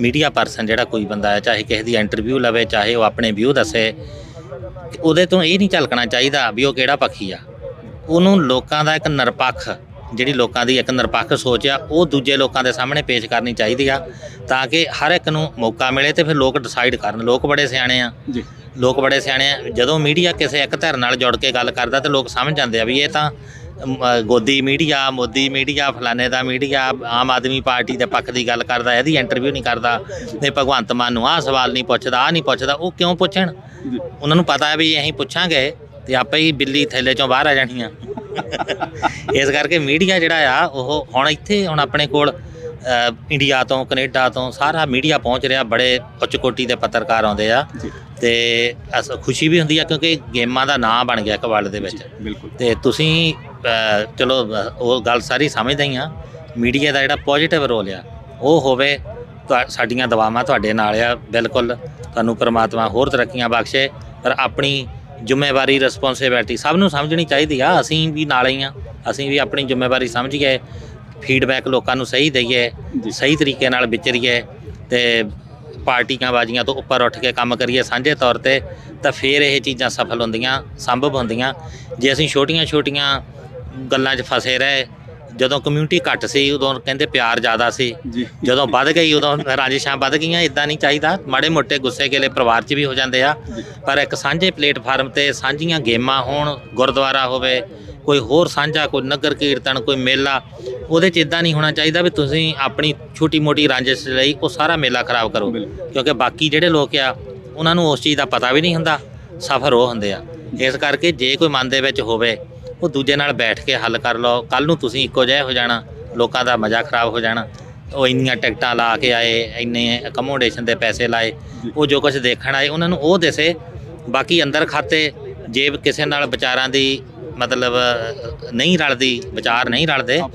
ਮੀਡੀਆ ਪਰਸਨ ਜਿਹੜਾ ਕੋਈ ਬੰਦਾ ਹੈ ਚਾਹੇ ਕਿਸੇ ਦੀ ਇੰਟਰਵਿਊ ਲਵੇ ਚਾਹੇ ਉਹ ਆਪਣੇ ਵਿਊ ਦੱਸੇ ਉਹਦੇ ਤੋਂ ਇਹ ਨਹੀਂ ਝਲਕਣਾ ਚਾਹੀਦਾ ਵੀ ਉਹ ਕਿਹੜਾ ਪੱਖੀ ਆ। ਉਹਨੂੰ ਲੋਕਾਂ ਦਾ ਇੱਕ ਨਿਰਪੱਖ ਜਿਹੜੀ ਲੋਕਾਂ ਦੀ ਇੱਕ ਨਿਰਪੱਖ ਸੋਚ ਆ ਉਹ ਦੂਜੇ ਲੋਕਾਂ ਦੇ ਸਾਹਮਣੇ ਪੇਸ਼ ਕਰਨੀ ਚਾਹੀਦੀ ਆ ਤਾਂ ਕਿ ਹਰ ਇੱਕ ਨੂੰ ਮੌਕਾ ਮਿਲੇ ਤੇ ਫਿਰ ਲੋਕ ਡਿਸਾਈਡ ਕਰਨ। ਲੋਕ ਬੜੇ ਸਿਆਣੇ ਆ। ਜੀ। ਲੋਕ ਬੜੇ ਸਿਆਣੇ ਆ। ਜਦੋਂ ਮੀਡੀਆ ਕਿਸੇ ਇੱਕ ਧਿਰ ਨਾਲ ਜੁੜ ਕੇ ਗੱਲ ਕਰਦਾ ਤੇ ਲੋਕ ਸਮਝ ਜਾਂਦੇ ਆ ਵੀ ਇਹ ਤਾਂ ਗੋਦੀ ਮੀਡੀਆ ਮੋਦੀ ਮੀਡੀਆ ਫਲਾਣੇ ਦਾ ਮੀਡੀਆ ਆਮ ਆਦਮੀ ਪਾਰਟੀ ਦੇ ਪੱਖ ਦੀ ਗੱਲ ਕਰਦਾ ਇਹਦੀ ਇੰਟਰਵਿਊ ਨਹੀਂ ਕਰਦਾ ਤੇ ਭਗਵੰਤ ਮਾਨ ਨੂੰ ਆਹ ਸਵਾਲ ਨਹੀਂ ਪੁੱਛਦਾ ਆਹ ਨਹੀਂ ਪੁੱਛਦਾ ਉਹ ਕਿਉਂ ਪੁੱਛਣ? ਉਹਨਾਂ ਨੂੰ ਪਤਾ ਹੈ ਵੀ ਅਸੀਂ ਪੁੱਛਾਂਗੇ ਤੇ ਆਪੇ ਹੀ ਬਿੱਲੀ ਥੈਲੇ ਚੋਂ ਬਾਹਰ ਆ ਜਾਣੀ ਆ ਇਸ ਕਰਕੇ ਮੀਡੀਆ ਜਿਹੜਾ ਆ ਉਹ ਹੁਣ ਇੱਥੇ ਹੁਣ ਆਪਣੇ ਕੋਲ ਅ, ਇੰਡੀਆ ਤੋਂ ਕੈਨੇਡਾ ਤੋਂ ਸਾਰਾ ਮੀਡੀਆ ਪਹੁੰਚ ਰਿਹਾ ਬੜੇ ਉੱਚ ਕੋਟੀ ਦੇ ਪੱਤਰਕਾਰ ਆਉਂਦੇ ਆ। ਜੀ। ਤੇ ਅਸ ਖੁਸ਼ੀ ਵੀ ਹੁੰਦੀ ਆ ਕਿਉਂਕਿ ਗੇਮਾਂ ਦਾ ਨਾਂ ਬਣ ਗਿਆ ਇੱਕ ਵਰਲਡ ਦੇ ਵਿੱਚ। ਬਿਲਕੁਲ। ਤੇ ਤੁਸੀਂ ਚਲੋ ਉਹ ਗੱਲ ਸਾਰੀ ਸਮਝਦੇ ਹੀ ਆ। ਮੀਡੀਆ ਦਾ ਜਿਹੜਾ ਪੋਜ਼ਿਟਿਵ ਰੋਲ ਆ ਉਹ ਹੋਵੇ ਸਾਡੀਆਂ ਦੁਆਵਾਂ ਤੁਹਾਡੇ ਨਾਲ ਆ ਬਿਲਕੁਲ। ਤੁਹਾਨੂੰ ਪ੍ਰਮਾਤਮਾ ਹੋਰ ਤਰੱਕੀਆਂ ਬਖਸ਼ੇ ਪਰ ਆਪਣੀ ਜ਼ਿੰਮੇਵਾਰੀ ਰਿਸਪੌਂਸਿਬਿਲਟੀ ਸਭ ਨੂੰ ਸਮਝਣੀ ਚਾਹੀਦੀ ਆ। ਅਸੀਂ ਵੀ ਨਾਲ ਹੀ ਆ। ਅਸੀਂ ਵੀ ਆਪਣੀ ਜ਼ਿੰਮੇਵਾਰੀ ਸਮਝੀਏ ਫੀਡਬੈਕ ਲੋਕਾਂ ਨੂੰ ਸਹੀ ਦਈਏ। ਸਹੀ ਤਰੀਕੇ ਨਾਲ ਵਿਚਰੀਏ ਤੇ ਪਾਰਟੀਆਂ ਬਾਜੀਆਂ ਤੋਂ ਉੱਪਰ ਉੱਠ ਕੇ ਕੰਮ ਕਰੀਏ ਸਾਂਝੇ ਤੌਰ ਤੇ ਤਾਂ ਫਿਰ ਇਹ ਚੀਜ਼ਾਂ ਸਫਲ ਹੁੰਦੀਆਂ ਸੰਭਵ ਹੁੰਦੀਆਂ। ਜੇ ਅਸੀਂ ਛੋਟੀਆਂ-ਛੋਟੀਆਂ ਗੱਲਾਂ 'ਚ ਫਸੇ ਰਹੇ। ਜਦੋਂ ਕਮਿਊਨਿਟੀ ਘੱਟ ਸੀ ਉਦੋਂ ਕਹਿੰਦੇ ਪਿਆਰ ਜ਼ਿਆਦਾ ਸੀ। ਜਦੋਂ ਵੱਧ ਗਈ ਉਦੋਂ ਰਾਜਿਸ਼ਾਂ ਵੱਧ ਗਈਆਂ ਇਦਾਂ ਨਹੀਂ ਚਾਹੀਦਾ। ਮਾੜੇ ਮੋਟੇ ਗੁੱਸੇ ਗੇਲੇ ਪਰਿਵਾਰ 'ਚ ਵੀ ਹੋ ਜਾਂਦੇ ਆ। ਪਰ ਇੱਕ ਸਾਂਝੇ ਪਲੇਟਫਾਰਮ ਤੇ ਸਾਂਝੀਆਂ ਗੇਮਾਂ ਹੋਣ ਗੁਰਦੁਆਰਾ ਹੋਵੇ ਕੋਈ ਹੋਰ ਸਾਂਝਾ ਕੋਈ ਨਗਰ ਕੀਰਤਨ ਕੋਈ ਮੇਲਾ ਉਹਦੇ 'ਚ ਇਦਾਂ ਨਹੀਂ ਹੋਣਾ ਚਾਹੀਦਾ ਵੀ ਤੁਸੀਂ ਆਪਣੀ ਛੋਟੀ ਮੋਟੀ ਰਾਂਝਿਸ਼ ਲਈ ਉਹ ਸਾਰਾ ਮੇਲਾ ਖਰਾਬ ਕਰੋ। ਕਿਉਂਕਿ ਬਾਕੀ ਜਿਹੜੇ ਲੋਕ ਆ ਉਹਨਾਂ ਨੂੰ ਉਸ ਚੀਜ਼ ਦਾ ਪਤਾ ਵੀ ਨਹੀਂ ਹੁੰਦਾ ਸਫਰ ਉਹ ਹੁੰਦੇ ਆ। ਇਸ ਕਰਕੇ ਜੇ ਕੋਈ ਮਨ ਦੇ ਵਿੱਚ ਹੋਵੇ ਉਹ ਦੂਜੇ ਨਾਲ ਬੈਠ ਕੇ ਹੱਲ ਕਰ ਲਓ। ਕੱਲ ਨੂੰ ਤੁਸੀਂ ਇੱਕੋ ਜਿਹੇ ਹੋ ਜਾਣਾ ਲੋਕਾਂ ਦਾ ਮਜ਼ਾ ਖਰਾਬ ਹੋ ਜਾਣਾ। ਉਹ ਇੰਨੀਆਂ ਟਿਕਟਾਂ ਲਾ ਕੇ ਆਏ ਇੰਨੇ ਅਕਮੋਡੇਸ਼ਨ ਦੇ ਪੈਸੇ ਲਾਏ ਉਹ ਜੋ ਕੁਝ ਦੇਖਣ ਆਏ ਉਹਨਾਂ ਨੂੰ ਉਹ ਦਿਸੇ। ਬਾਕੀ ਅੰਦਰ ਖਾਤੇ ਜੇ ਕਿਸੇ ਨਾਲ ਵਿਚਾਰਾਂ ਦੀ ਮਤਲਬ ਨਹੀਂ ਰਲਦੀ ਵਿਚਾਰ ਨਹੀਂ ਰਲਦੇ। ਹੋ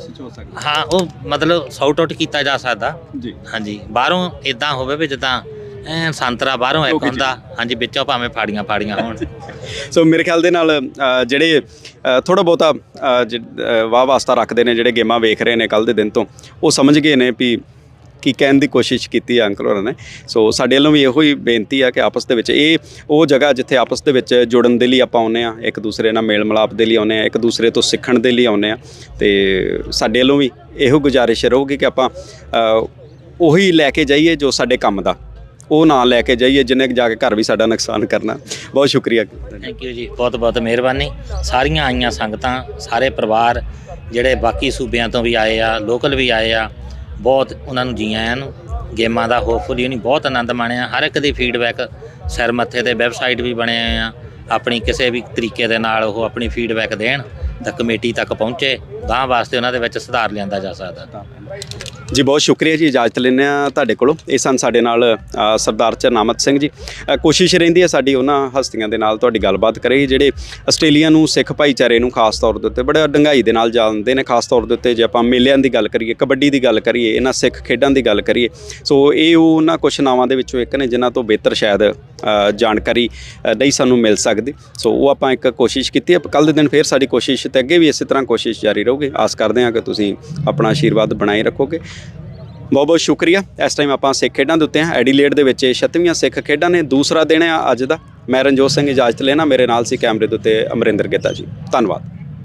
ਉਹ ਮਤਲਬ ਸੌਟ ਆਊਟ ਕੀਤਾ ਜਾ ਸਕਦਾ। ਜੀ। ਹਾਂਜੀ ਬਾਹਰੋਂ ਇਦਾਂ ਹੋਵੇ ਵੀ ਜਿੱਦਾਂ ਐ ਸੰਤਰਾ ਬਾਹਰੋਂ ਇੱਕ। ਹੁੰਦਾ। ਹਾਂਜੀ ਵਿੱਚੋਂ ਭਾਵੇਂ ਫਾੜੀਆਂ ਫਾੜੀਆਂ ਹੋਣ। ਸੋ ਮੇਰੇ ਖਿਆਲ ਦੇ ਨਾਲ ਜਿਹੜੇ ਥੋੜਾ ਬਹੁਤਾ ਅ, ਵਾਹ ਵਾਸਤਾ ਰੱਖਦੇ ਨੇ ਜਿਹੜੇ ਗੇਮਾਂ ਵੇਖ ਰਹੇ ਨੇ ਕੱਲ ਦੇ ਦਿਨ ਤੋਂ। ਉਹ ਸਮਝ ਗਏ ਨੇ ਵੀ ਕੀ ਕਹਿਣ ਦੀ ਕੋਸ਼ਿਸ਼ ਕੀਤੀ ਹੈ ਅੰਕਲ ਹੋਰਾਂ ਨੇ। ਸੋ ਸਾਡੇ ਵੱਲੋਂ ਵੀ ਇਹੋ ਹੀ ਬੇਨਤੀ ਆ ਕਿ ਆਪਸ ਦੇ ਵਿੱਚ ਇਹ ਉਹ ਜਗ੍ਹਾ ਜਿੱਥੇ ਆਪਸ ਦੇ ਵਿੱਚ ਜੁੜਨ ਦੇ ਲਈ ਆਪਾਂ ਆਉਂਦੇ ਆ ਇੱਕ ਦੂਸਰੇ ਨਾਲ ਮੇਲ ਮਿਲਾਪ ਦੇ ਲਈ ਆਉਂਦੇ ਆ ਇੱਕ ਦੂਸਰੇ ਤੋਂ ਸਿੱਖਣ ਦੇ ਲਈ ਆਉਂਦੇ ਆ। ਤੇ ਸਾਡੇ ਵੱਲੋਂ ਵੀ ਇਹੋ ਗੁਜ਼ਾਰਿਸ਼ ਰਹੂਗੀ ਕਿ ਆਪਾਂ ਉਹੀ ਲੈ ਕੇ ਜਾਈਏ ਜੋ ਸਾਡੇ ਕੰਮ ਦਾ। ਉਹ ਨਾ ਲੈ ਕੇ ਜਾਈਏ, ਜਿੰਨੇ ਜਾ ਕੇ ਘਰ ਵੀ ਸਾਡਾ ਨੁਕਸਾਨ ਕਰਨਾ। ਬਹੁਤ ਸ਼ੁਕਰੀਆ। ਥੈਂਕ ਯੂ ਜੀ, ਬਹੁਤ ਬਹੁਤ ਮਿਹਰਬਾਨੀ। ਸਾਰੀਆਂ ਆਈਆਂ ਸੰਗਤਾਂ, ਸਾਰੇ ਪਰਿਵਾਰ, ਜਿਹੜੇ ਬਾਕੀ ਸੂਬਿਆਂ ਤੋਂ ਵੀ ਆਏ ਆ ਲੋਕਲ ਵੀ ਆਏ ਆ, ਬਹੁਤ ਉਹਨਾਂ ਨੂੰ ਜੀ ਆਇਆਂ ਨੂੰ, ਗੇਮਾਂ ਦਾ ਹੋਪਫੁਲੀ ਉਹਨੇ ਬਹੁਤ ਆਨੰਦ ਮਾਣਿਆ। ਹਰ ਇੱਕ ਦੀ ਫੀਡਬੈਕ ਸਿਰ ਮੱਥੇ ਤੇ ਵੈਬਸਾਈਟ ਵੀ ਬਣੇ ਹੋਏ ਆ। ਆਪਣੀ ਕਿਸੇ ਵੀ ਤਰੀਕੇ ਦੇ ਨਾਲ ਉਹ ਆਪਣੀ ਫੀਡਬੈਕ ਦੇਣ, ਤਾਂ ਕਮੇਟੀ ਤੱਕ ਪਹੁੰਚੇ ਗਾਂ ਵਾਸਤੇ ਉਹਨਾਂ ਦੇ ਵਿੱਚ ਸੁਧਾਰ ਲਿਆਂਦਾ ਜਾ ਸਕਦਾ। ਜੀ ਬਹੁਤ ਸ਼ੁਕਰੀਆ ਜੀ ਇਜਾਜ਼ਤ ਲੈਂਦੇ ਆ ਤੁਹਾਡੇ ਕੋਲੋਂ। ਇਹ ਸਨ ਸਾਡੇ ਨਾਲ ਅ, ਸਰਦਾਰ ਚਰਨਾਮਤ ਸਿੰਘ ਜੀ। ਅ, ਕੋਸ਼ਿਸ਼ ਰਹਿੰਦੀ ਹੈ ਸਾਡੀ ਉਹਨਾਂ ਹਸਤੀਆਂ ਦੇ ਨਾਲ ਤੁਹਾਡੀ ਗੱਲਬਾਤ ਕਰੇ। ਜਿਹੜੇ ਆਸਟ੍ਰੇਲੀਆ ਨੂੰ ਸਿੱਖ ਭਾਈਚਾਰੇ ਨੂੰ ਖਾਸ ਤੌਰ ਦੇ ਉੱਤੇ ਬੜਾ ਡੰਗਾਈ ਦੇ ਨਾਲ ਜਾਣਦੇ ਨੇ ਖਾਸ ਤੌਰ ਦੇ ਉੱਤੇ ਜੇ ਆਪਾਂ ਮੇਲਿਆਂ ਦੀ ਗੱਲ ਕਰੀਏ ਕਬੱਡੀ ਦੀ ਗੱਲ ਕਰੀਏ ਇਹਨਾਂ ਸਿੱਖ ਖੇਡਾਂ ਦੀ ਗੱਲ ਕਰੀਏ। ਸੋ ਇਹ ਉਹਨਾਂ ਕੁਛ ਨਾਵਾਂ ਦੇ ਵਿੱਚੋਂ ਇੱਕ ਨੇ ਜਿਨ੍ਹਾਂ ਤੋਂ ਬਿਹਤਰ ਸ਼ਾਇਦ ਅ, ਜਾਣਕਾਰੀ ਅ, ਨਹੀਂ ਸਾਨੂੰ ਮਿਲ ਸਕਦੀ। ਸੋ ਉਹ ਆਪਾਂ ਇੱਕ ਕੋਸ਼ਿਸ਼ ਕੀਤੀ ਹੈ ਕੱਲ ਦੇ ਦਿਨ ਫੇਰ ਸਾਡੀ ਕੋਸ਼ਿਸ਼ ਤੇ ਅੱਗੇ ਵੀ ਇਸੇ ਤਰ੍ਹਾਂ ਕੋਸ਼ਿਸ਼ ਜਾਰੀ ਰਹੂਗੀ। ਆਸ ਕਰਦੇ ਹਾਂ ਕਿ ਤੁਸੀਂ ਆਪਣਾ ਆਸ਼ੀਰਵਾਦ ਬਣਾਈ ਰੱਖੋਗੇ। ਬਹੁਤ ਬਹੁਤ ਸ਼ੁਕਰੀਆ। ਇਸ ਟਾਈਮ ਆਪਾਂ ਸਿੱਖ ਖੇਡਾਂ ਦੇ ਉੱਤੇ ਹਾਂ। ਐਡੀਲੇਡ ਦੇ ਵਿੱਚ 36ਵੀਆਂ ਸਿੱਖ ਖੇਡਾਂ ਨੇ। ਦੂਸਰਾ ਦਿਨ ਆ ਅੱਜ ਦਾ। ਮੈਂ ਰਣਜੋਤ ਸਿੰਘ ਇਜਾਜ਼ਤ ਲੈਣਾ। ਮੇਰੇ ਨਾਲ ਸੀ ਕੈਮਰੇ ਦੇ ਉੱਤੇ ਅਮਰਿੰਦਰ ਗਿੱਤਾ ਜੀ। ਧੰਨਵਾਦ।